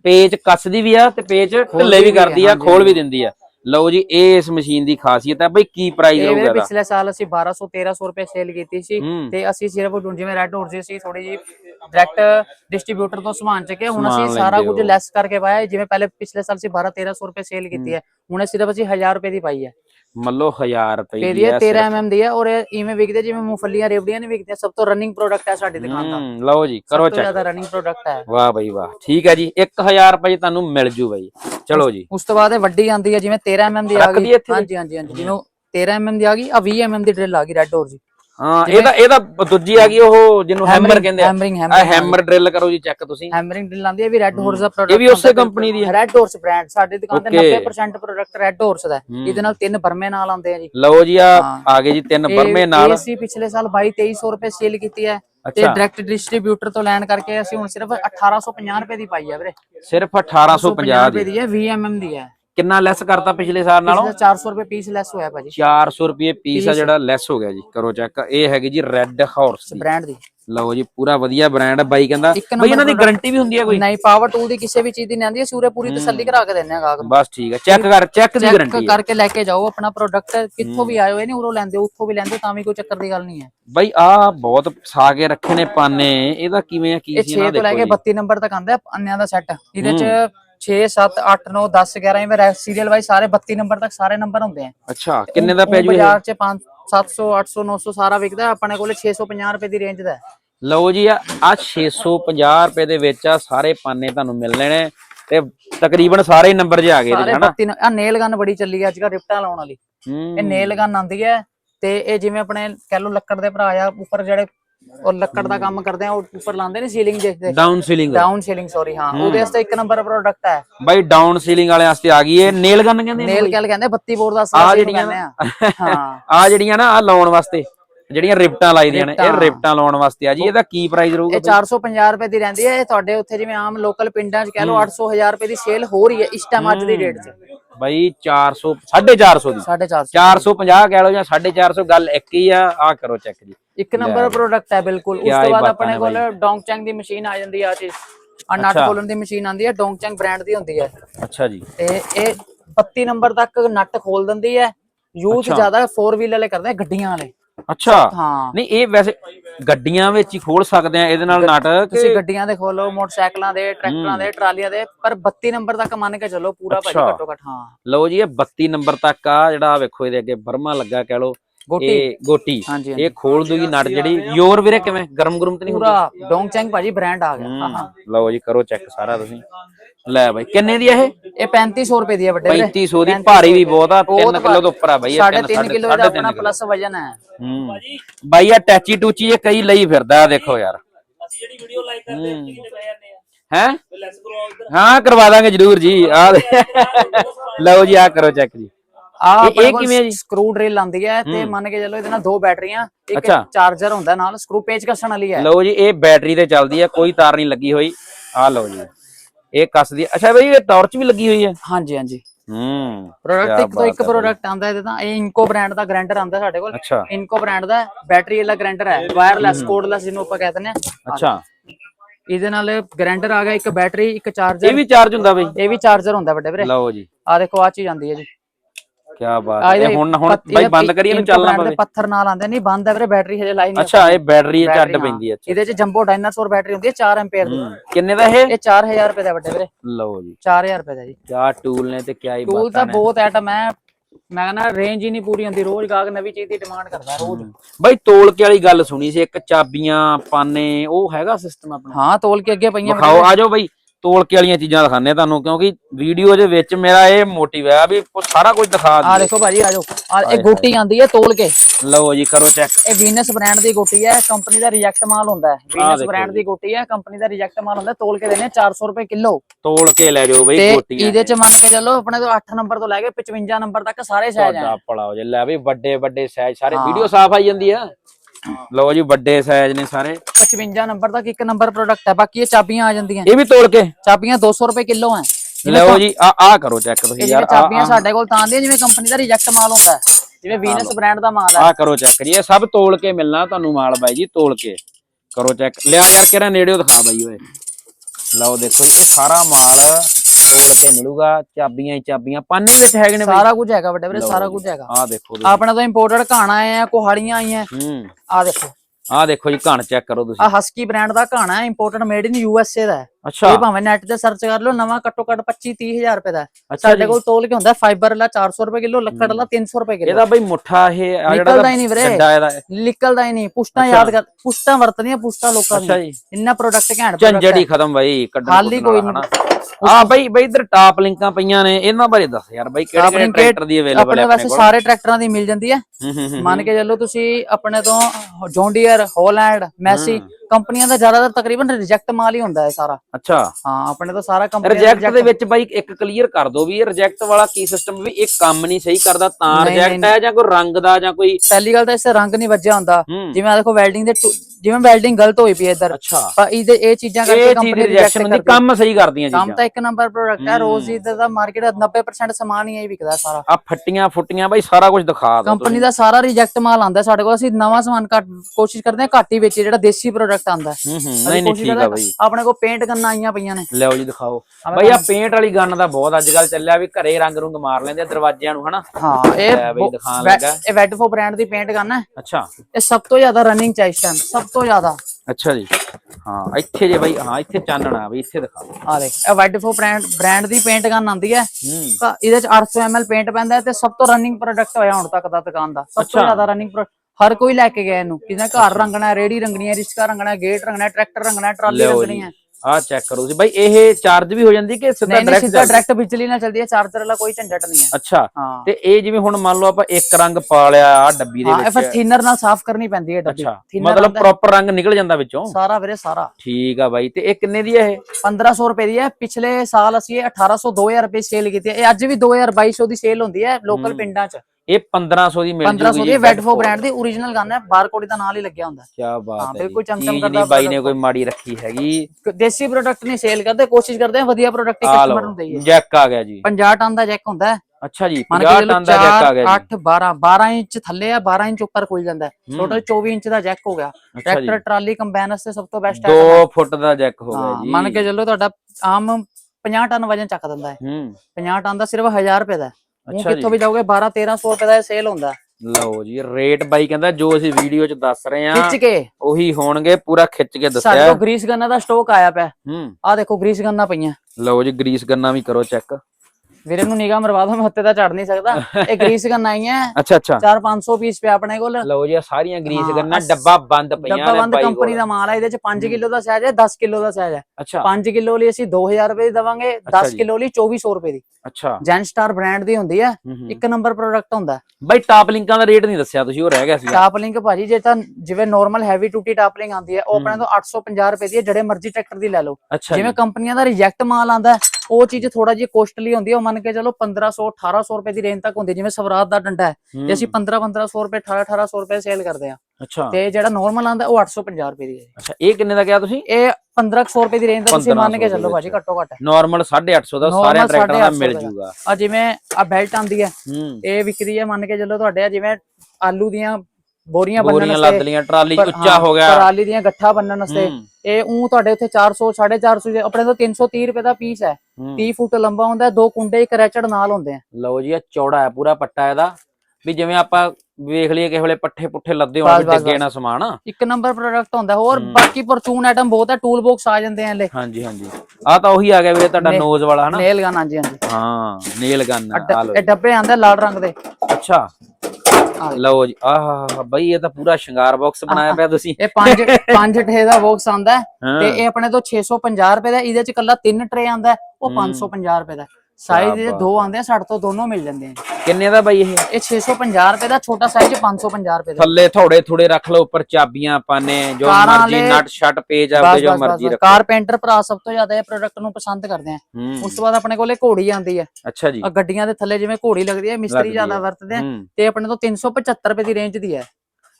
S2: ਪੇਜ ਕੱਸਦੀ ਵੀ ਆ ਤੇ ਪੇਜ ਢਿੱਲੇ ਵੀ ਕਰਦੀ ਆ ਖੋਲ ਵੀ ਦਿੰਦੀ ਆ। ਲਓ ਜੀ ਇਹ ਇਸ ਮਸ਼ੀਨ ਦੀ ਖਾਸੀਅਤ ਹੈ। ਬਾਈ ਕੀ ਪ੍ਰਾਈਸ
S1: ਵੀਰੇ
S2: ਇਹਦਾ?
S1: ਪਿਛਲੇ ਸਾਲ ਅਸੀਂ 1200 1300 ਰੁਪਏ ਸੇਲ ਕੀਤੀ ਸੀ ਤੇ ਅਸੀਂ ਸਿਰਫ ਜਿਵੇਂ ਰੈੱਡ ਹਾਰਸ ਸੀ ਥੋੜੀ ਜੀ ਡਾਇਰੈਕਟ ਡਿਸਟ੍ਰੀਬਿਊਟਰ ਤੋਂ ਸਮਾਨ ਚੱਕਿਆ। ਹੁਣ ਅਸੀਂ ਸਾਰਾ ਕੁਝ। ਲੈਸ ਕਰਕੇ ਪਾਇਆ। ਜਿਵੇਂ ਪਹਿਲੇ ਪਿਛਲੇ ਸਾਲ ਅਸੀਂ 12 1300 ਰੁਪਏ ਸੇਲ ਕੀਤੀ ਹੈ। ਹੁਣ ਸਿਰਫ ਅਸੀਂ 1000 ਰੁਪਏ ਦੀ ਪਾਈ ਹੈ।
S2: ਮੱਲੋ 1000 ਰੁਪਏ ਦੀ ਆ
S1: 13 mm ਦੀ ਹੈ ਔਰ ਇਵੇਂ ਵਿਕਦੇ ਜਿਵੇਂ ਮੂੰਗਫਲੀਆਂ ਰੇਵੜੀਆਂ ਨਹੀਂ ਵਿਕਦੀਆਂ ਸਭ ਤੋਂ ਰਨਿੰਗ ਪ੍ਰੋਡਕਟ ਹੈ ਸਾਡੀ ਦੁਕਾਨ ਦਾ।
S2: ਹੂੰ ਲਓ ਜੀ ਕਰੋ
S1: ਸਭ ਤੋਂ
S2: ਚੈੱਕ
S1: ਜ਼ਿਆਦਾ ਰਨਿੰਗ ਪ੍ਰੋਡਕਟ ਹੈ
S2: ਵਾਹ ਬਈ ਵਾਹ ਠੀਕ ਹੈ ਜੀ 1000 ਰੁਪਏ ਤੁਹਾਨੂੰ ਮਿਲ ਜੂ ਬਾਈ। ਚਲੋ ਜੀ।
S1: ਉਸ ਤੋਂ ਬਾਅਦ ਇਹ ਵੱਡੀ ਆਂਦੀ ਹੈ ਜਿਵੇਂ 13 mm ਦੀ ਆ ਗਈ? ਹਾਂਜੀ ਹਾਂਜੀ ਹਾਂਜੀ ਜਿਵੇਂ 13 mm ਦੀ ਆ ਗਈ ਆ 20 mm ਦੀ ਡਰਿਲ ਆ ਗਈ ਰੈੱਡ ਹੋਰ ਜੀ।
S2: ਹਾਂ ਇਹਦਾ ਇਹਦਾ ਦੂਜੀ ਆ ਗਈ ਉਹ ਜਿਹਨੂੰ ਹੈਮਰ ਕਹਿੰਦੇ ਆ।
S1: ਹੈਮਰਿੰਗ
S2: ਆ ਹੈਮਰ ਡਰਿਲ ਕਰੋ ਜੀ ਚੈੱਕ ਤੁਸੀਂ।
S1: ਹੈਮਰਿੰਗ ਡਰਿਲ ਆਂਦੀ ਹੈ ਵੀ ਰੈੱਡ ਹਾਰਸ ਦਾ ਪ੍ਰੋਡਕਟ
S2: ਇਹ ਵੀ ਉਸੇ ਕੰਪਨੀ ਦੀ ਹੈ।
S1: ਰੈੱਡ ਹਾਰਸ ਬ੍ਰਾਂਡ ਸਾਡੀ ਦੁਕਾਨ ਤੇ
S2: Okay.
S1: 90% ਪ੍ਰੋਡਕਟ ਰੈੱਡ ਹਾਰਸ ਦਾ। ਇਹਦੇ ਨਾਲ ਤਿੰਨ ਬਰਮੇ ਨਾਲ ਆਉਂਦੇ ਆ ਜੀ।
S2: ਲਓ ਜੀ ਆ। ਆ ਗਏ ਜੀ ਤਿੰਨ ਬਰਮੇ ਨਾਲ।
S1: ਅਸੀਂ ਪਿਛਲੇ ਸਾਲ 22 2300 ਰੁਪਏ ਸੇਲ ਕੀਤੀ ਹੈ। ਤੇ ਡਾਇਰੈਕਟ ਡਿਸਟ੍ਰੀਬਿਊਟਰ ਤੋਂ ਲੈਣ ਕਰਕੇ ਅਸੀਂ ਹੁਣ ਸਿਰਫ 1850 ਰੁਪਏ ਦੀ ਪਾਈ ਹੈ ਵੀਰੇ।
S2: ਸਿਰਫ 1850
S1: ਰੁਪਏ
S2: ਦੀ
S1: ਹੈ 20 ਦੀ ਹੈ।
S2: ਕਿੰਨਾ ਲੈਸ ਕਰਤਾ ਪਿਛਲੇ ਸਾਲ ਨਾਲੋਂ?
S1: ਪਿਛਲੇ 400 ਰੁਪਏ ਪੀਸ ਲੈਸ ਹੋਇਆ ਭਾਜੀ।
S2: 400 ਰੁਪਏ ਪੀਸ ਆ। ਜਿਹੜਾ ਲੈਸ ਹੋ ਗਿਆ ਜੀ ਕਰੋ ਚੈੱਕ ਇਹ ਹੈਗੀ ਜੀ ਰੈੱਡ ਹਾਰਸ ਦੀ।
S1: ਬ੍ਰਾਂਡ ਦੀ।
S2: ਲਓ ਜੀ ਪੂਰਾ ਵਧੀਆ ਬ੍ਰਾਂਡ ਹੈ ਬਾਈ ਕਹਿੰਦਾ। ਬਈ ਇਹਨਾਂ ਦੀ ਗਾਰੰਟੀ ਵੀ ਹੁੰਦੀ ਹੈ ਕੋਈ?
S1: ਨਹੀਂ ਪਾਵਰ ਟੂਲ ਦੀ ਕਿਸੇ ਵੀ ਚੀਜ਼ ਦੀ ਨਹੀਂ ਆਂਦੀ ਅਸੀਂ ਉਰੇ ਪੂਰੀ ਤਸੱਲੀ ਕਰਾ ਕੇ ਦਿੰਨੇ ਆ ਗਾਹਕ
S2: ਬਸ ਠੀਕ ਹੈ ਚੈੱਕ ਕਰ ਚੈੱਕ ਦੀ
S1: ਚੈੱਕ
S2: ਗਾਰੰਟੀ ਹੈ
S1: ਕਰਕੇ ਲੈ ਕੇ ਜਾਓ ਆਪਣਾ ਪ੍ਰੋਡਕਟ ਕਿੱਥੋਂ ਵੀ ਆਏ ਹੋਏ ਨੇ ਉਰੋਂ ਲੈਂਦੇ ਉੱਥੋਂ ਵੀ ਲੈਂਦੇ ਤਾਂ ਵੀ ਕੋਈ ਚੱਕਰ ਦੀ ਗੱਲ ਨਹੀਂ ਹੈ।
S2: ਬਾਈ ਆ ਬਹੁਤ ਫਸਾ ਕੇ ਰੱਖੇ ਨੇ ਪਾਨੇ ਇਹਦਾ ਕਿਵੇਂ ਆ ਕੀ
S1: ਇਹ
S2: ਸੀ
S1: 6
S2: ਇਹਨਾਂ
S1: ਤੋਂ ਲੈ ਕੇ
S2: ਦੇਖੋ
S1: 32 ਨੰਬਰ ਤੱਕ ਆਂਦਾ ਅੰਨਿਆਂ ਦਾ ਸੈੱਟ ਇਹਦੇ ਚ 6 7 8 9 10 11 ਇਵੇਂ ਸੀਰੀਅਲ ਵਾਈਜ਼ ਸਾਰੇ 32 ਨੰਬਰ ਤੱਕ ਸਾਰੇ ਨੰਬਰ ਹੁੰਦੇ ਆ।
S2: ਅੱਛਾ ਕਿੰਨੇ ਦਾ ਪੈ ਜੂ? ਇਹ
S1: ਬਾਜ਼ਾਰ ਚ 5 700 800 900 ਸਾਰਾ ਵਿਕਦਾ ਹੈ, ਆਪਣੇ ਕੋਲੇ 650 ਰੁਪਏ ਦੀ ਰੇਂਜ ਦਾ ਹੈ।
S2: ਲਓ ਜੀ ਆ ਆ 650 ਰੁਪਏ ਦੇ ਵਿੱਚ ਆ ਸਾਰੇ ਪਾਨੇ ਤੁਹਾਨੂੰ ਤੇ ਤਕਰੀਬਨ ਸਾਰੇ ਨੰਬਰ ਜੇ ਆ ਗਏ
S1: ਸਾਰੇ
S2: ਇਹਦੇ ਹਨਾ?
S1: 32 ਆ ਨੇਲ ਗਨ ਬੜੀ ਚੱਲੀ ਹੈ ਅੱਜ ਕੱਲ ਰਿਪਟਾਂ ਲਾਉਣ ਵਾਲੀ। ਇਹ ਨੇਲ ਗਨ ਆਂਦੀ ਹੈ ਤੇ ਇਹ ਜਿਵੇਂ ਆਪਣੇ ਕਹਿ ਲਓ ਲੱਕੜ ਦੇ ਭਰਾ ਆ ਉੱਪਰ ਜਿਹੜੇ ਉਹ ਲੱਕੜ ਦਾ ਕੰਮ ਕਰਦੇ ਆ ਉਹ ਉੱਪਰ ਲਾਉਂਦੇ ਨੇ ਸੀਲਿੰਗ ਦੇਖਦੇ
S2: down ceiling
S1: down ceiling sorry ਹਾਂ। ਉਹਦੇ ਵਾਸਤੇ ਇੱਕ ਨੰਬਰ ਪ੍ਰੋਡਕਟ ਹੈ।
S2: ਬਾਈ ਡਾਊਨ ਸੀਲਿੰਗ ਵਾਲਿਆਂ ਵਾਸਤੇ ਆ ਗਈ ਇਹ। ਨੇਲ ਗਨ ਕਹਿੰਦੇ ਨੇ
S1: ਨੇਲ ਕੈਲ ਕਹਿੰਦੇ 32 ਬੋਰ ਦਾ
S2: ਆ
S1: ਅਸਲਾ
S2: ਜਿਹੜੀਆਂ
S1: ਹਾਂ।
S2: ਆ ਜਿਹੜੀਆਂ ਨਾ ਆ ਲਾਉਣ ਵਾਸਤੇ। ਜਿਹੜੀਆਂ ਰਿਪਟਾਂ ਲਾਈਦੀਆਂ ਨੇ ਇਹ
S1: ਰਿਪਟਾਂ।
S2: ਰਿਪਟਾਂ ਲਾਉਣ ਵਾਸਤੇ ਆ ਜੀ। ਇਹਦਾ ਕੀ ਪ੍ਰਾਈਸ ਰਹੂਗਾ
S1: ਇਹ 450 ਰੁਪਏ ਦੀ ਰਹਿੰਦੀ ਹੈ। ਇਹ ਤੁਹਾਡੇ ਉੱਥੇ ਜਿਵੇਂ ਆਮ ਲੋਕਲ ਪਿੰਡਾਂ 'ਚ ਕਹਿ ਲਓ 800 1000 ਰੁਪਏ ਦੀ ਸੇਲ ਹੋ ਰਹੀ ਹੈ ਇਸ ਟਾਈਮ ਅੱਜ ਦੀ ਡੇਟ 'ਚ।
S2: ਬਾਈ 400 450 ਦੀ।
S1: 450
S2: 450 ਕਹਿ ਲਓ ਜਾਂ 450 ਗੱਲ ਇੱਕ ਹੀ ਆ। ਆ ਕਰੋ ਚੈੱਕ ਜੀ।
S1: ਇੱਕ ਨੰਬਰ ਪ੍ਰੋਡਕਟ ਹੈ ਬਿਲਕੁਲ। ਉਸ ਤੋਂ ਬਾਅਦ ਆਪਣੇ ਕੋਲ ਡੋਂਗਚੈਂਗ ਦੀ ਮਸ਼ੀਨ ਆ ਜਾਂਦੀ ਆ ਚੀਜ਼। ਆ ਨਟ। ਖੋਲਣ ਦੀ ਮਸ਼ੀਨ ਆਂਦੀ ਹੈ ਡੋਂਗਚੈਂਗ ਬ੍ਰਾਂਡ ਦੀ ਹੁੰਦੀ ਹੈ
S2: ਅੱਛਾ ਜੀ।
S1: ਤੇ ਇਹ 32 ਨੰਬਰ ਤੱਕ ਨਟ ਖੋਲ ਦਿੰਦੀ ਹੈ
S2: ਅੱਛਾ।
S1: ਜ਼ਿਆਦਾ 4 ਵੀਲ ਵਾਲੇ ਕਰਦੇ ਆ ਗੱਡੀਆਂ ਵਾਲੇ।
S2: ਅੱਛਾ।
S1: ਹਾਂ।
S2: ਨਹੀਂ ਇਹ ਵੈਸੇ ਗੱਡੀਆਂ ਵਿੱਚ ਹੀ ਖੋਲ ਸਕਦੇ ਆ ਇਹਦੇ ਨਾਲ ਨਟ
S1: ਤੁਸੀਂ ਗੱਡੀਆਂ ਦੇ ਖੋਲੋ ਮੋਟਰਸਾਈਕਲਾਂ ਦੇ ਟਰੈਕਟਰਾਂ ਦੇ ਟਰਾਲੀਆਂ ਦੇ ਪਰ 32 ਨੰਬਰ ਤੱਕ ਮੰਨ ਕੇ ਚੱਲੋ ਪੂਰਾ ਭਾਜੀ। ਘੱਟੋ ਘੱਟ ਹਾਂ।
S2: ਲਓ ਜੀ ਇਹ 32 ਨੰਬਰ ਤੱਕ ਆ ਜਿਹੜਾ ਵੇਖੋ ਇਹਦੇ ਅੱਗੇ ਬਰਮਾ ਲੱਗਾ ਕਹਿ ਲਓ।
S1: ਗੋਟੀ
S2: ਇਹ ਗੋਟੀ।
S1: ਹਾਂਜੀ
S2: ਇਹ ਖੋਲ ਦੂਗੀ ਨਟ ਜਿਹੜੀ। ਯੋਰ ਵੀਰੇ ਕਿਵੇਂ? ਗਰਮ ਗਰਮ ਤੇ ਨਹੀਂ ਹੁੰਦੀ?
S1: ਪੂਰਾ ਡੋਂਗਚੈਂਗ ਭਾਜੀ ਬ੍ਰਾਂਡ ਆ ਗਿਆ। ਹਾਂ। ਹਾਂ
S2: ਲਓ ਜੀ ਕਰੋ ਚੈੱਕ ਸਾਰਾ ਤੁਸੀਂ। ਲੈ ਬਾਈ ਕਿੰਨੇ ਦੀ ਆ ਇਹ?
S1: ਇਹ 3500 ਰੁਪਏ ਦੀ ਹੈ ਵੱਡੇ ਵੀਰੇ।
S2: 3500 ਦੀ। ਭਾਰੀ ਵੀ ਬਹੁਤ ਆ 3
S1: ਬਹੁਤ
S2: ਕਿਲੋ ਤੋਂ ਉੱਪਰ ਆ ਬਾਈ ਇਹ
S1: ਸਾਢੇ
S2: ਤਿੰਨ,
S1: 3 ਕਿਲੋ ਦਾ ਆਪਣਾ। ਪਲੱਸ ਵਜਨ ਹੈ।
S2: ਹੂੰ। ਬਾਈ ਆ ਟੈਚੀ ਟੂਚੀ ਇਹ ਕਈ ਲਈ ਫਿਰਦਾ ਆ ਦੇਖੋ ਯਾਰ।
S3: ਅਸੀਂ ਜਿਹੜੀ ਵੀਡੀਓ ਲਾਈਕ ਕਰਦੇ ਹਾਂ ਕਿੰਨੇ ਪੈ ਜਾਂਦੇ ਆ।
S2: ਹੈ?
S3: ਲੈਸ ਕਰੋ ਇਧਰ
S2: ਹਾਂ ਕਰਵਾ ਦਾਂਗੇ ਜਰੂਰ ਜੀ ਆ ਲਓ ਜੀ ਆ ਕਰੋ ਚੈੱਕ ਜੀ।
S1: ਆ
S2: ਇਹ- ਇਹ ਕਿਵੇਂ ਹੈ ਜੀ?
S1: ਸਕਰੂ ਡਰਿਲ ਆਂਦੀ ਹੈ ਤੇ ਮੰਨ ਕੇ ਚੱਲੋ ਇਹਦੇ ਨਾਲ ਦੋ ਬੈਟਰੀਆਂ ਇੱਕ। ਚਾਰਜਰ ਹੁੰਦਾ ਨਾਲ ਸਕਰੂ ਪੇਚ ਕੱਸਣ ਵਾਲੀ ਹੈ।
S2: ਲਓ ਜੀ ਇਹ ਬੈਟਰੀ ਤੇ ਚੱਲਦੀ ਆ ਕੋਈ ਤਾਰ ਨਹੀਂ ਲੱਗੀ ਹੋਈ। ਆ ਲਓ ਜੀ ਇਹ ਕੱਸਦੀ ਅੱਛਾ ਬਈ ਇਹ ਟਾਰਚ ਵੀ ਲੱਗੀ ਹੋਈ ਹੈ?
S1: ਹਾਂਜੀ ਹਾਂਜੀ।
S2: ਹੂੰ
S1: ਪ੍ਰੋਡਕਟ ਇੱਕ ਤੋਂ ਇੱਕ
S2: ਹੈ
S1: ਪ੍ਰੋਡਕਟ ਆਂਦਾ ਇਹਦੇ ਤਾਂ ਇਹ ਇਨਕੋ ਬ੍ਰਾਂਡ ਦਾ ਗ੍ਰੈਂਡਰ ਆਂਦਾ ਸਾਡੇ ਕੋਲ। ਇਨਕੋ ਬ੍ਰਾਂਡ ਦਾ ਬੈਟਰੀ ਵਾਲਾ ਗ੍ਰੈਂਡਰ ਹੈ ਵਾਇਰਲੈਸ ਕੋਡਲੈਸ ਜਿਹਨੂੰ ਆਪਾਂ ਕਹਿੰਦੇ ਨੇ
S2: ਅੱਛਾ।
S1: ਇਹਦੇ ਨਾਲ ਗ੍ਰੈਂਡਰ ਆ ਗਿਆ ਇੱਕ ਬੈਟਰੀ ਇੱਕ
S2: ਇਹ
S1: ਚਾਰਜਰ
S2: ਵੀ ਚਾਰਜ ਹੁੰਦਾ ਬਈ।
S1: ਇਹ ਵੀ ਚਾਰਜਰ ਹੁੰਦਾ ਵੱਡੇ ਵੀਰੇ।
S2: ਲਓ ਜੀ।
S1: ਆ ਦੇਖੋ ਆ ਚੀਜ਼ ਆਂਦੀ ਹੈ ਜੀ।
S2: ਕੀ ਬਾਤ
S1: ਆ
S2: ਹੈ ਇਹ ਹੁਣ ਹੁਣ ਬਾਈ ਬੰਦ ਕਰੀਏ ਇਹਨੂੰ ਚੱਲਣਾ ਪਵੇ।
S1: ਪੱਥਰ ਨਾਲ ਆਂਦੇ ਨਹੀਂ ਬੰਦ ਹੈ ਵੀਰੇ ਬੈਟਰੀ ਹਜੇ ਲਾਈ ਨਹੀਂ
S2: ਅੱਛਾ ਇਹ ਬੈਟਰੀ
S1: ਹਾਂ।
S2: ਪੈਂਦੀ ਹੈ
S1: ਇਹਦੇ ਚ ਜੰਬੋ ਡਾਇਨਾਸੌਰ ਬੈਟਰੀ ਹੁੰਦੀ ਹੈ 4 ਐਂਪੀਅਰ ਦੀ।
S2: ਕਿੰਨੇ ਦਾ ਇਹ?
S1: ਇਹ 4000 ਰੁਪਏ ਦਾ ਵੱਡੇ ਵੀਰੇ।
S2: ਲਓ ਜੀ।
S1: 4000 ਰੁਪਏ ਦਾ ਜੀ।
S2: ਕਿਆ ਟੂਲ ਨੇ ਤੇ ਕਿਆ ਹੀ
S1: ਟੂਲ
S2: ਬਾਤਾਂ
S1: ਤਾਂ
S2: ਨੇ।
S1: ਬਹੁਤ ਆਈਟਮ ਹੈ ਮੈਂ ਕਹਿੰਦਾ ਰੇਂਜ ਹੀ ਨਹੀਂ ਪੂਰੀ ਹੁੰਦੀ। ਰੋਜ਼ ਗਾਹਕ ਨਵੀਂ ਚੀਜ਼ ਦੀ ਡਿਮਾਂਡ ਕਰਦਾ ਰੋਜ਼।
S2: ਬਾਈ ਤੋਲ ਕੇ ਵਾਲੀ ਗੱਲ ਸੁਣੀ ਸੀ ਇੱਕ ਚਾਬੀਆਂ ਪਾਨੇ ਉਹ ਹੈਗਾ ਸਿਸਟਮ ਆਪਣਾ?
S1: ਹਾਂ ਤੋਲ ਕੇ ਅੱਗੇ ਪਈਆਂ
S2: ਵਿਖਾਓ ਆਜੋ ਬਾਈ। ਤੋਲ ਕੇ ਵਾਲੀਆਂ ਚੀਜ਼ਾਂ ਦਿਖਾਣੇ ਤੁਹਾਨੂੰ ਕਿਉਂਕਿ ਵੀਡੀਓ ਦੇ ਵਿੱਚ ਮੇਰਾ ਇਹ ਮੋਟਿਵ ਹੈ ਵੀ ਸਾਰਾ ਕੁਝ ਦਿਖਾ
S1: ਆ ਦੇਖੋ ਭਾਜੀ ਆਜੋ ਆ ਇਹ ਗੋਟੀ ਆਂਦੀ ਹੈ ਤੋਲ ਕੇ
S2: ਲਓ ਜੀ ਕਰੋ ਚੈੱਕ
S1: ਇਹ ਵੀਨਸ ਬ੍ਰਾਂਡ ਦੀ ਗੋਟੀ ਹੈ ਕੰਪਨੀ ਦਾ ਰਿਜੈਕਟ ਮਾਲ ਹੁੰਦਾ ਹੈ। ਵੀਨਸ ਬ੍ਰਾਂਡ ਦੀ ਗੋਟੀ ਹੈ ਕੰਪਨੀ ਦਾ ਰਿਜੈਕਟ ਮਾਲ ਹੁੰਦਾ ਤੋਲ ਕੇ ਦੇਣੇ 400 ਰੁਪਏ ਕਿਲੋ।
S2: ਤੋਲ ਕੇ ਲੈ ਜਾਓ ਬਈ
S1: ਤੇ
S2: ਗੋਟੀਆਂ।
S1: ਇਹਦੇ ਚ ਮੰਨ ਕੇ ਚੱਲੋ ਆਪਣੇ ਤੋਂ 8 ਨੰਬਰ ਤੋਂ ਲੈ ਕੇ 55 ਨੰਬਰ ਤੱਕ ਸਾਰੇ ਸਾਈਜ਼
S2: ਤੁਹਾਡਾ
S1: ਹੈ।
S2: ਪੜਾ ਹੋ ਜੇ। ਲੈ ਵੀ ਵੱਡੇ ਵੱਡੇ ਸਾਈਜ਼ ਸਾਰੇ। ਵੀਡੀਓ ਸਾਫ਼ ਆਈ ਜਾਂਦੀ ਆ। ਲਓ ਜੀ ਵੱਡੇ ਸਾਈਜ਼ ਨੇ ਸਾਰੇ।
S1: 55 ਨੰਬਰ ਤੱਕ ਇੱਕ ਨੰਬਰ ਪ੍ਰੋਡਕਟ ਹੈ ਬਾਕੀ ਇਹ ਚਾਬੀਆਂ ਆ ਜਾਂਦੀਆਂ।
S2: ਇਹ ਵੀ ਤੋਲ ਕੇ?
S1: ਚਾਬੀਆਂ 200 ਰੁਪਏ ਕਿਲੋ ਹੈ।
S2: ਲਓ ਜੀ ਆ ਆ ਕਰੋ ਚੈੱਕ ਤੁਸੀਂ ਯਾਰ
S1: ਚਾਬੀਆਂ ਸਾਡੇ ਕੋਲ ਤਾਂ ਆਉਂਦੀਆਂ ਜਿਵੇਂ ਕੰਪਨੀ ਦਾ ਰਿਜੈਕਟ ਮਾਲ ਹੁੰਦਾ ਹੈ। ਜਿਵੇਂ ਵੀਨਸ ਬ੍ਰਾਂਡ ਦਾ ਮਾਲ ਹੈ।
S2: ਆ ਕਰੋ ਚੈੱਕ ਜੀ ਇਹ ਸਭ ਤੋਲ ਕੇ ਮਿਲਣਾ ਤੁਹਾਨੂੰ ਮਾਲ ਬਾਈ ਜੀ ਤੋਲ ਕੇ। ਕਰੋ ਚੈੱਕ ਲਿਆ ਯਾਰ ਕਿਹੜਾ ਨੇੜਿਓ ਦਿਖਾ ਬਾਈ ਓਏ। ਲਓ ਦੇਖੋ ਜੀ ਇਹ ਸਾਰਾ ਮਾਲ ਤੋਲ ਕੇ ਮਿਲੂਗਾ ਚਾਬੀਆਂ ਹੀ ਚਾਬੀਆਂ ਪਾਨੇ ਵਿੱਚ ਹੈਗੇ ਨੇ
S1: ਸਾਰਾ ਕੁਝ ਹੈਗਾ ਵੱਡੇ ਵੀਰੇ ਸਾਰਾ ਕੁਝ ਹੈਗਾ।
S2: ਆ ਦੇਖੋ।
S1: ਆਪਣਾ ਤਾਂ ਇੰਪੋਰਟਡ ਘਾਣਾ ਆਏ ਆ ਕੋਹਾੜੀਆਂ ਆਈਆਂ।
S2: ਹੂੰ।
S1: ਆ ਦੇਖੋ।
S2: ਆ ਦੇਖੋ ਜੀ ਘਣ ਚੈੱਕ ਕਰੋ ਤੁਸੀਂ।
S1: ਆ ਹਸਕੀ ਬ੍ਰਾਂਡ ਦਾ ਘਾਣਾ ਹੈ imported made in U S A ਦਾ ਹੈ।
S2: ਅੱਛਾ।
S1: ਇਹ ਭਾਵੇਂ ਨੈਟ ਤੇ ਸਰਚ ਕਰ ਲਓ ਨਵਾਂ ਘੱਟੋ ਘੱਟ 25 30000 ਰੁਪਏ ਦਾ ਸਾਡੇ ਕੋਲ ਤੋਲ ਕੇ ਹੁੰਦਾ ਫਾਈਬਰ ਵਾਲਾ 400 ਰੁਪਏ ਕਿਲੋ ਲੱਕੜ ਵਾਲਾ 300 ਰੁਪਏ ਕਿਲੋ।
S2: ਇਹਦਾ ਬਈ ਮੁੱਠਾ ਇਹ ਆ ਜਿਹੜਾ
S1: ਨਿਕਲਦਾ ਹੀ ਨਹੀਂ ਵੀਰੇ। ਨਿਕਲਦਾ ਹੀ ਨਹੀਂ। ਪੁਸ਼ਟਾਂ ਯਾਦ ਕਰ ਪੁਸ਼ਟਾਂ ਵਰਤਣੀਆਂ ਪੁਸ਼ਟਾਂ ਲੋਕਾਂ
S2: ਜੀ।
S1: ਇੰਨਾ ਪ੍ਰੋਡਕਟ ਘੈਂਟ ਹੈ।
S2: ਹੀ। ਖਤਮ ਬਾਈ ਕੱਢਣ
S1: ਖਾਲੀ ਕੋਈ ਨਹੀਂ।
S2: ਆ ਬਾਈ ਬਾਈ ਇਧਰ ਟਾਪ ਲਿੰਕਾਂ ਪਈਆਂ ਨੇ ਇਹਨਾਂ ਬਾਰੇ ਦੱਸ ਯਾਰ ਬਾਈ ਕਿਹੜੇ ਕਿਹੜੇ ਟਰੈਕਟਰ ਦੀ ਅਵੇਲੇਬਲ
S1: ਆਪਣੇ
S2: ਹੈ ਆਪਣੇ
S1: ਵੈਸੇ
S2: ਕੋਲ?
S1: ਸਾਰੇ ਟਰੈਕਟਰਾਂ ਦੀ ਮਿਲ ਜਾਂਦੀ ਹੈ। ਮੰਨ ਕੇ ਚੱਲੋ ਤੁਸੀਂ ਆਪਣੇ ਤੋਂ ਜੌਂਡੀਅਰ ਹੋਲੈਂਡ ਮੈਸੀ ਕੰਪਨੀਆਂ ਦਾ ਜ਼ਿਆਦਾਤਰ ਤਕਰੀਬਨ ਰਿਜੈਕਟ ਮਾਲ ਹੀ ਹੁੰਦਾ ਹੈ ਸਾਰਾ।
S2: ਅੱਛਾ।
S1: ਹਾਂ ਆਪਣੇ ਤੋਂ ਸਾਰਾ ਕੰਪਨੀ
S2: ਰਿਜੈਕਟ ਦੇ ਵਿੱਚ ਬਾਈ ਇੱਕ ਕਲੀਅਰ ਕਰ ਦੋ ਵੀ ਇਹ ਰਿਜੈਕਟ ਵਾਲਾ ਕੀ ਸਿਸਟਮ ਵੀ ਇਹ ਕੰਮ ਨਹੀਂ ਸਹੀ ਕਰਦਾ ਤਾਂ ਰਿਜੈਕਟ ਹੈ ਜਾਂ ਕੋਈ ਰੰਗ ਦਾ ਜਾਂ ਕੋਈ
S1: ਪਹਿਲੀ ਗੱਲ ਤਾਂ ਇਸੇ ਰੰਗ ਨਹੀਂ ਵੱਜਿਆ ਹੁੰਦਾ। ਜਿਵੇਂ ਆ ਦੇਖੋ ਵੈਲਡਿੰਗ ਦੇ ਜਿਵੇਂ ਵੈਲਡਿੰਗ ਗਲਤ ਹੋਈ ਪਈ ਹੈ ਇੱਧਰ
S2: ਅੱਛਾ।
S1: ਪਰ ਇਹਦੇ ਇਹ ਚੀਜ਼ਾਂ
S2: ਇਹ
S1: ਕਰਕੇ
S2: ਚੀਜ਼
S1: ਕੰਪਨੀ
S2: ਰਿਜੈਕਸ਼ਨ
S1: ਰਿਜੈਕਟ ਕਰਦੀ
S2: ਕੰਮ ਸਹੀ ਕਰਦੀਆਂ
S1: ਕੰਮ
S2: ਚੀਜ਼ਾਂ।
S1: ਤਾਂ ਇੱਕ ਨੰਬਰ ਪ੍ਰੋਡਕਟ ਹੈ। ਰੋਜ਼ ਇਧਰ ਦਾ ਮਾਰਕੀਟ ਦਾ 90% ਸਮਾਨ ਹੀ ਇਹ ਵਿਕਦਾ ਸਾਰਾ।
S2: ਆ ਫੱਟੀਆਂ ਫੁੱਟੀਆਂ ਬਾਈ ਸਾਰਾ ਕੁਝ ਦਿਖਾ ਦਿਓ
S1: ਕੰਪਨੀ ਦਾ ਸਾਰਾ ਰਿਜੈਕਟ ਮਾਲ ਆਂਦਾ ਸਾਡੇ ਕੋਲ ਅਸੀਂ ਨਵਾਂ ਸਮਾਨ ਘੱਟ ਕੋਸ਼ਿਸ਼ ਕਰਦੇ ਹਾਂ ਘੱਟ ਹੀ ਵੇਚੀਏ ਜਿਹੜਾ ਦੇਸੀ ਪ੍ਰੋਡਕਟ ਆਂਦਾ
S2: ਹੂੰ ਹੂੰ ਨਹੀਂ ਨਹੀਂ ਠੀਕ ਆ ਬਾਈ।
S1: ਆਪਣੇ ਕੋਲ ਪੇਂਟ ਗੰਨਾਂ ਆਈਆਂ ਪਈਆਂ ਨੇ।
S2: ਲਿਓ ਜੀ ਦਿਖਾਓ। ਬਾਈ ਆ ਪੇਂਟ ਵਾਲੀ ਗਨ ਦਾ ਬਹੁਤ ਅੱਜ ਕੱਲ ਚੱਲਿਆ ਵੀ ਘਰੇ ਰੰਗ ਰੁੰਗ ਮਾਰ ਲੈਂਦੇ ਆ ਦਰਵਾਜ਼ਿਆਂ ਨੂੰ ਹਨਾ?
S1: ਹਾਂ ਇਹ
S2: ਬਈ
S1: ਵੈ-
S2: ਲੱਗਾ।
S1: ਇਹ ਵੈਡਫੋ ਬ੍ਰਾਂਡ ਦੀ ਪੇਂਟ ਗਨ ਹੈ।
S2: ਅੱਛਾ।
S1: ਇਹ ਸਭ ਤੋਂ ਜ਼ਿਆਦਾ ਰਨਿੰਗ ਚ ਹੈ ਇਸ ਟਾਈਮ ਸਭ ਤੋਂ ਜ਼ਿਆਦਾ।
S2: ਅੱਛਾ ਜੀ। ਹਾਂ ਇੱਥੇ ਜੇ ਬਾਈ ਹਾਂ ਇੱਥੇ ਚਾਨਣਾ ਬਈ ਇੱਥੇ ਦਿਖਾ।
S1: ਆ ਦੇਖ ਇਹ ਵੈਡਫੋ ਬ੍ਰਾਂਡ ਬ੍ਰਾਂਡ ਦੀ ਪੇਂਟ ਗਨ ਆਂਦੀ ਹੈ। ਤਾਂ ਇਹਦੇ ਚ 800 ml ਪੇਂਟ ਪੈਂਦਾ ਤੇ ਸਭ ਤੋਂ ਰਨਿੰਗ ਪ੍ਰੋਡਕਟ ਹੋਇਆ ਹੁਣ ਤੱਕ ਦਾ ਦੁਕਾਨ ਦਾ। ਸਭ ਤੋਂ। ਜ਼ਿਆਦਾ ਰਨਿੰਗ ਹਰ ਕੋਈ ਲੈ ਕੇ ਗਿਆ ਇਹਨੂੰ। ਕਿਸੇ ਨੇ ਘਰ ਰੰਗਣਾ ਰੇੜੀ ਰੰਗਣੀ ਹੈ ਰਿਸ਼ਕਾ ਰੰਗਣਾ ਗੇਟ ਰੰਗਣਾ ਟਰੈਕਟਰ ਰੰਗਣਾ ਟਰਾਲੀ ਰੰਗਣੀ ਹੈ।
S2: ਆ ਚੈੱਕ ਕਰੋ ਤੁਸੀਂ ਬਾਈ ਇਹ ਚਾਰਜ ਵੀ ਹੋ ਜਾਂਦੀ ਕਿ ਸਿੱਧਾ ਡਾਇਰੈਕਟ
S1: ਸਿੱਧਾ ਡਾਇਰੈਕਟ ਬਿਜਲੀ ਨਾਲ ਚੱਲਦੀ ਹੈ ਚਾਰਜਰ ਵਾਲਾ ਕੋਈ ਝੰਡਟ ਨਹੀਂ ਹੈ।
S2: ਅੱਛਾ।
S1: ਹਾਂ।
S2: ਤੇ ਇਹ ਜਿਵੇਂ ਹੁਣ ਮੰਨ ਲਓ ਆਪਾਂ ਇੱਕ ਰੰਗ ਪਾ ਲਿਆ ਆ ਡੱਬੀ ਦੇ
S1: ਹਾਂ ਇਹ ਫਿਰ
S2: ਵਿੱਚ
S1: ਥਿਨਰ ਨਾਲ ਸਾਫ਼ ਕਰਨੀ ਪੈਂਦੀ ਹੈ ਡੱਬੀ।
S2: ਮਤਲਬ
S1: ਹੈ।
S2: ਪ੍ਰੋਪਰ ਰੰਗ ਨਿਕਲ ਜਾਂਦਾ ਵਿੱਚੋਂ?
S1: ਸਾਰਾ ਵੀਰੇ ਸਾਰਾ।
S2: ਠੀਕ ਆ ਬਾਈ। ਤੇ ਇਹ ਕਿੰਨੇ ਦੀ ਹੈ ਇਹ?
S1: 1500 ਰੁਪਏ ਦੀ ਹੈ। ਪਿਛਲੇ ਸਾਲ ਅਸੀਂ ਇਹ 1800 2000 ਰੁਪਏ ਸੇਲ ਕੀਤੀ ਹੈ। ਇਹ ਅੱਜ ਵੀ 2000 2200 ਦੀ ਸੇਲ ਹੁੰਦੀ ਹੈ ਲੋਕਲ
S2: ਹੂੰ।
S1: ਪਿੰਡਾਂ 'ਚ।
S2: ਇਹ 1500 ਦੀ ਮਿਲ
S1: 1500
S2: ਜੂਗੀ
S1: ਦੀ ਵੈਡਫੋ ਬ੍ਰਾਂਡ ਦੀ origignal ਗਨ ਹੈ ਬਾਰਕੋਡ ਦਾ ਨਾਲ ਹੀ ਲੱਗਿਆ ਹੁੰਦਾ।
S2: ਕੀ ਬਾਤ
S1: ਹਾਂ,
S2: ਹੈ
S1: ਬਿਲਕੁਲ। ਚਮਚਮ ਕਰਦਾ
S2: ਬਾਈ ਨੇ। ਕੋਈ ਮਾੜੀ ਰੱਖੀ ਹੈਗੀ।
S1: ਦੇਸੀ ਪ੍ਰੋਡਕਟ ਨਹੀਂ ਸੇਲ ਕਰਦੇ ਕੋਸ਼ਿਸ਼ ਕਰਦੇ ਆ ਵਧੀਆ ਪ੍ਰੋਡਕਟ ਕਸਟਮਰ ਨੂੰ ਦਈਏ।
S2: ਜੈਕ ਆ ਗਿਆ ਜੀ।
S1: 50 ਟਨ ਦਾ ਜੈਕ ਹੁੰਦਾ ਹੈ।
S2: ਅੱਛਾ ਜੀ
S1: ਮੰਨ
S2: 50
S1: ਕੇ
S2: ਟਨ ਦਾ ਜੈਕ ਆ
S1: 4
S2: ਗਿਆ
S1: 8 12 12 ਇੰਚ ਥੱਲੇ ਆ 12 ਇੰਚ ਉੱਪਰ ਖੁੱਲ ਜਾਂਦਾ ਟੋਟਲ 24 ਇੰਚ ਦਾ ਜੈਕ ਹੋ ਗਿਆ। ਟਰੈਕਟਰ ਟਰਾਲੀ ਕੰਬਾਈਨ ਵਾਸਤੇ ਸਭ ਤੋਂ ਬੈਸਟ ਹੈ
S2: 2 ਫੁੱਟ ਦਾ ਜੈਕ ਹੋ ਗਿਆ ਜੀ।
S1: ਮੰਨ ਕੇ ਚੱਲੋ ਤੁਹਾਡਾ ਆਮ 50 ਟਨ ਵਜਨ ਚੱਕ ਦਿੰਦਾ ਹੈ।
S2: ਹੂੰ।
S1: 50 ਟਨ ਦਾ ਸਿਰਫ 1000 ਰੁਪਏ ਦਾ ਉਹ
S2: ਅੱਛਾ
S1: ਕਿੱਥੋਂ ਵੀ ਜਾਓਗੇ 12 1300 ਰੁਪਏ ਦਾ ਸੇਲ ਹੁੰਦਾ।
S2: ਲਓ ਜੀ ਰੇਟ ਬਾਈ ਕਹਿੰਦਾ ਜੋ ਅਸੀਂ ਵੀਡੀਓ 'ਚ ਦੱਸ ਰਹੇ ਆ
S1: ਖਿੱਚ ਕੇ।
S2: ਉਹੀ ਹੋਣਗੇ ਪੂਰਾ ਖਿੱਚ ਕੇ
S1: ਸਾਡੇ
S2: ਦੱਸਿਆ
S1: ਕੋਲ ਗ੍ਰੀਸ ਗੰਨਾਂ ਦਾ ਸਟਾਕ ਆਇਆ ਪਿਆ।
S2: ਹੂੰ।
S1: ਆ ਦੇਖੋ ਗ੍ਰੀਸ ਗੰਨਾਂ ਪਈਆਂ।
S2: ਲਓ ਜੀ ਗਰੀਸ ਗੰਨਾ ਵੀ ਕਰੋ ਚੈੱਕ
S1: ਵੀਰੇ ਨੂੰ ਨਿਗਾਹ ਮਰਵਾ ਦੋ ਮੈਂ ਉੱਤੇ ਤਾਂ ਚੜ ਨਹੀਂ ਸਕਦਾ। ਇਹ ਗ੍ਰੀਸ ਗੰਨਾਂ ਆਈਆਂ
S2: ਅੱਛਾ ਅੱਛਾ।
S1: 4-500 ਪੀਸ ਪਿਆ ਆਪਣੇ ਕੋਲ।
S2: ਲਓ ਜੀ ਸਾਰੀਆਂ ਗਰੀਸ
S1: ਹਾਂ,
S2: ਗੰਨਾ ਡੱਬਾ ਬੰਦ ਪਈਆਂ
S1: ਡੱਬਾ ਬੰਦ ਕੰਪਨੀ ਦਾ ਮਾਲ ਹੈ ਇਹਦੇ ਚ 5
S2: ਹੂੰ।
S1: ਕਿਲੋ ਦਾ ਸਾਈਜ਼ ਹੈ 10 ਕਿਲੋ ਦਾ ਸਾਈਜ਼ ਹੈ।
S2: ਅੱਛਾ।
S1: 5 ਕਿਲੋ ਲਈ ਅਸੀਂ 2000 ਰੁਪਏ ਦੀ ਦਵਾਂਗੇ
S2: ਅੱਛਾ
S1: 10
S2: ਜੀ।
S1: ਕਿਲੋ ਲਈ 2400 ਰੁਪਏ ਦੀ।
S2: ਅੱਛਾ।
S1: ਜੈਨ ਸਟਾਰ ਬ੍ਰਾਂਡ ਦੀ ਹੁੰਦੀ ਹੈ
S2: ਹੂੰ, ਹੂੰ।
S1: ਇੱਕ ਨੰਬਰ ਪ੍ਰੋਡਕਟ ਹੁੰਦਾ ਹੈ।
S2: ਬਾਈ ਟਾਪ ਲਿੰਕਾਂ ਦਾ ਰੇਟ ਨਹੀਂ ਦੱਸਿਆ ਤੁਸੀਂ ਉਹ ਰਹਿ ਗਿਆ ਸੀ
S1: ਟਾਪ ਲਿੰਕ ਭਾਜੀ ਜੇ ਤਾਂ ਜਿਵੇਂ ਨਾਰਮਲ ਹੈਵੀ ਟੂਟੀ ਟਾਪ ਲਿੰਕ ਆਉਂਦੀ ਹੈ ਉਹ ਆਪਣੇ
S2: ਹੂੰ।
S1: ਤੋਂ 850 ਰੁਪਏ ਦੀ ਹੈ ਜਿਹੜੇ ਮਰਜ਼ੀ ਟਰੈਕਟਰ ਦੀ ਲੈ ਲਓ। ਜਿਵੇਂ ਕੰਪਨੀਆਂ ਦਾ ਰਿਜੈਕਟ ਮਾਲ ਆਂਦਾ ਹੈ, ਉਹ ਚੀਜ਼ ਥੋੜਾ ਜਿਹੀ ਕੋਸਟਲੀ ਹੁੰਦੀ ਹੈ ਉਹ ਮੰਨ ਕੇ ਚਲੋ 1500 1800 ਰੁਪਏ ਦੀ ਰੇਂਜ ਤੱਕ ਹੁੰਦੀ ਜਿਵੇਂ ਸਵਰਾਜ ਦਾ ਡੰਡਾ ਹੈ ਅਸੀਂ 15 1500 ਰੁਪਏ 18 1800 ਰੁਪਏ ਸੇਲ ਕਰਦੇ ਆ।
S2: ਅੱਛਾ।
S1: ਤੇ ਜਿਹੜਾ ਨਾਰਮਲ ਆਂਦਾ ਉਹ 850 ਰੁਪਏ ਦੀ ਹੈ
S2: ਅੱਛਾ ਇਹ ਕਿੰਨੇ ਦਾ ਗਿਆ ਤੁਸੀਂ?
S1: ਇਹ 1500 ਰੁਪਏ ਦੀ ਰੇਂਜ ਦਾ ਤੁਸੀਂ ਮੰਨ
S2: 1500
S1: ਕੇ ਚੱਲੋ ਭਾਜੀ। ਘੱਟੋ ਘੱਟ
S2: ਨਾਰਮਲ 850 ਦਾ ਸਾਰਿਆਂ ਟਰੈਕਟਰਾਂ ਦਾ
S1: 850
S2: ਮਿਲ। ਜੂਗਾ।
S1: ਆ ਜਿਵੇਂ ਆ ਬੈਲਟ ਆਂਦੀ ਹੈ
S2: ਹੂੰ।
S1: ਇਹ ਵਿਕਦੀ ਹੈ ਮੰਨ ਕੇ ਚੱਲੋ ਤੁਹਾਡੇ ਆ ਜਿਵੇਂ ਆਲੂ ਦੀਆਂ ਬੋਰੀਆਂ ਬੰਨਣ
S2: ਬੋਰੀਆਂ ਲੱਦ
S1: ਵਾਸਤੇ
S2: ਲੀਆਂ ਟਰਾਲੀ 'ਚ
S1: ਪਰ-
S2: ਉੱਚਾ
S1: ਹਾਂ,
S2: ਹੋ ਗਿਆ।
S1: ਪਰਾਲੀ ਦੀਆਂ ਗੱਠਾ ਬੰਨਣ ਵਾਸਤੇ।
S2: ਹੂੰ,
S1: ਇਹ ਉਹ ਤੁਹਾਡੇ ਉੱਥੇ 400 450 ਦੇ ਆਪਣੇ ਤੋਂ 330 ਰੁਪਏ ਦਾ ਪੀਸ ਹੈ।
S2: ਹੂੰ।
S1: 30 ਫੁੱਟ ਲੰਬਾ ਹੁੰਦਾ ਹੈ, ਦੋ ਕੁੰਡੇ ਇੱਕ ਰੈਚੜ ਨਾਲ ਹੁੰਦੇ ਆ।
S2: ਲਓ ਜੀ ਇਹ ਚੌੜਾ ਹੈ ਪੂਰਾ ਪੱਟਾ ਇਹਦਾ। ਵੀ ਜਿਵੇਂ ਆਪਾਂ ਵੇਖ ਲਈਏ ਕਿਸੇ ਵੇਲੇ ਪੱਠੇ ਪੁੱਠੇ ਲੱਦੇ
S1: ਬਸ,
S2: ਹੋਣ ਵੀ
S1: ਬਸ,
S2: ਡਿੱਗੇ
S1: ਬਸ।
S2: ਨਾ ਸਮਾਨ।
S1: ਇੱਕ ਨੰਬਰ ਪ੍ਰੋਡਕਟ ਹੁੰਦਾ ਹੋਰ
S2: ਹੂੰ।
S1: ਬਾਕੀ ਪਰਚੂਨ ਆਈਟਮ ਬਹੁਤ ਹੈ ਟੂਲ ਬਾਕਸ ਆ ਜਾਂਦੇ ਆ ਲੈ
S2: ਹਾਂਜੀ ਹਾਂਜੀ। ਆ ਤਾਂ ਉਹੀ ਆ ਗਿਆ ਵੀਰੇ ਤੁਹਾਡਾ
S1: ਨੇ-
S2: ਨੋਜ਼ ਵਾਲਾ ਹਨਾ?
S1: ਨੇਲ ਗਨ ਹਾਂਜੀ ਹਾਂਜੀ।
S2: ਹਾਂ ਨੇਲ ਗਨ
S1: ਆ
S2: ਲਓ
S1: ਇਹ ਡੱਬੇ ਆਂਦੇ ਲਾਲ ਰੰਗ ਦੇ।
S2: ਅੱਛਾ।
S1: ਲਓ।
S2: ਜੀ ਆਹ ਬਈ ਇਹ ਤਾਂ ਪੂਰਾ ਸ਼ਿੰਗਾਰ ਬਾਕਸ ਬਣਾਇਆ ਪਿਆ ਤੁਸੀਂ
S1: ਇਹ ਪੰਜ ਪੰਜ ਠੇ ਦਾ ਬਾਕਸ ਆਂਦਾ ਤੇ ਇਹ ਆਪਣੇ ਤੋਂ 650 ਰੁਪਏ ਦਾ ਇਹਦੇ ਚ ਕੱਲਾ ਤਿੰਨ ਟਰੇ ਆਂਦਾ ਉਹ
S2: ਹੂੰ।
S1: 550 ਰੁਪਏ ਦਾ ਸਾਈਜ਼ ਦੇ ਦੋ ਆਂਦੇ ਆ ਸਾਡੇ ਤੋਂ ਦੋਨੋਂ ਮਿਲ ਜਾਂਦੇ ਆ।
S2: ਕਿੰਨੇ ਦਾ ਬਾਈ ਇਹ?
S1: ਇਹ 650 ਰੁਪਏ ਦਾ ਛੋਟਾ ਸਾਈਜ਼ 550 ਰੁਪਏ ਦਾ।
S2: ਥੱਲੇ ਥੋੜੇ ਥੋੜੇ ਰੱਖ ਲਓ ਉੱਪਰ ਚਾਬੀਆਂ ਪਾਨੇ ਜੋ ਮਰਜ਼ੀ ਨਟ ਸ਼ਟ ਪੇਜ ਆਪਦੇ ਜੋ ਮਰਜ਼ੀ ਰੱਖੋ।
S1: ਕਾਰਪੈਂਟਰ ਭਰਾ ਸਭ ਤੋਂ ਜ਼ਿਆਦਾ ਇਹ ਪ੍ਰੋਡਕਟ ਨੂੰ ਪਸੰਦ ਕਰਦੇ ਆ। ਉਸ ਤੋਂ ਬਾਅਦ ਆਪਣੇ ਕੋਲੇ ਘੋੜੀ ਆਂਦੀ ਹੈ
S2: ਅੱਛਾ ਜੀ।
S1: ਆ ਗੱਡੀਆਂ ਦੇ ਥੱਲੇ ਜਿਵੇਂ ਘੋੜੀ ਲੱਗਦੀ ਹੈ ਮਿਸਤਰੀ ਜ਼ਿਆਦਾ। ਵਰਤਦੇ ਆ ਤੇ ਆਪਣੇ ਤੋਂ 375 ਰੁਪਏ ਦੀ ਰੇਂਜ ਦੀ ਹੈ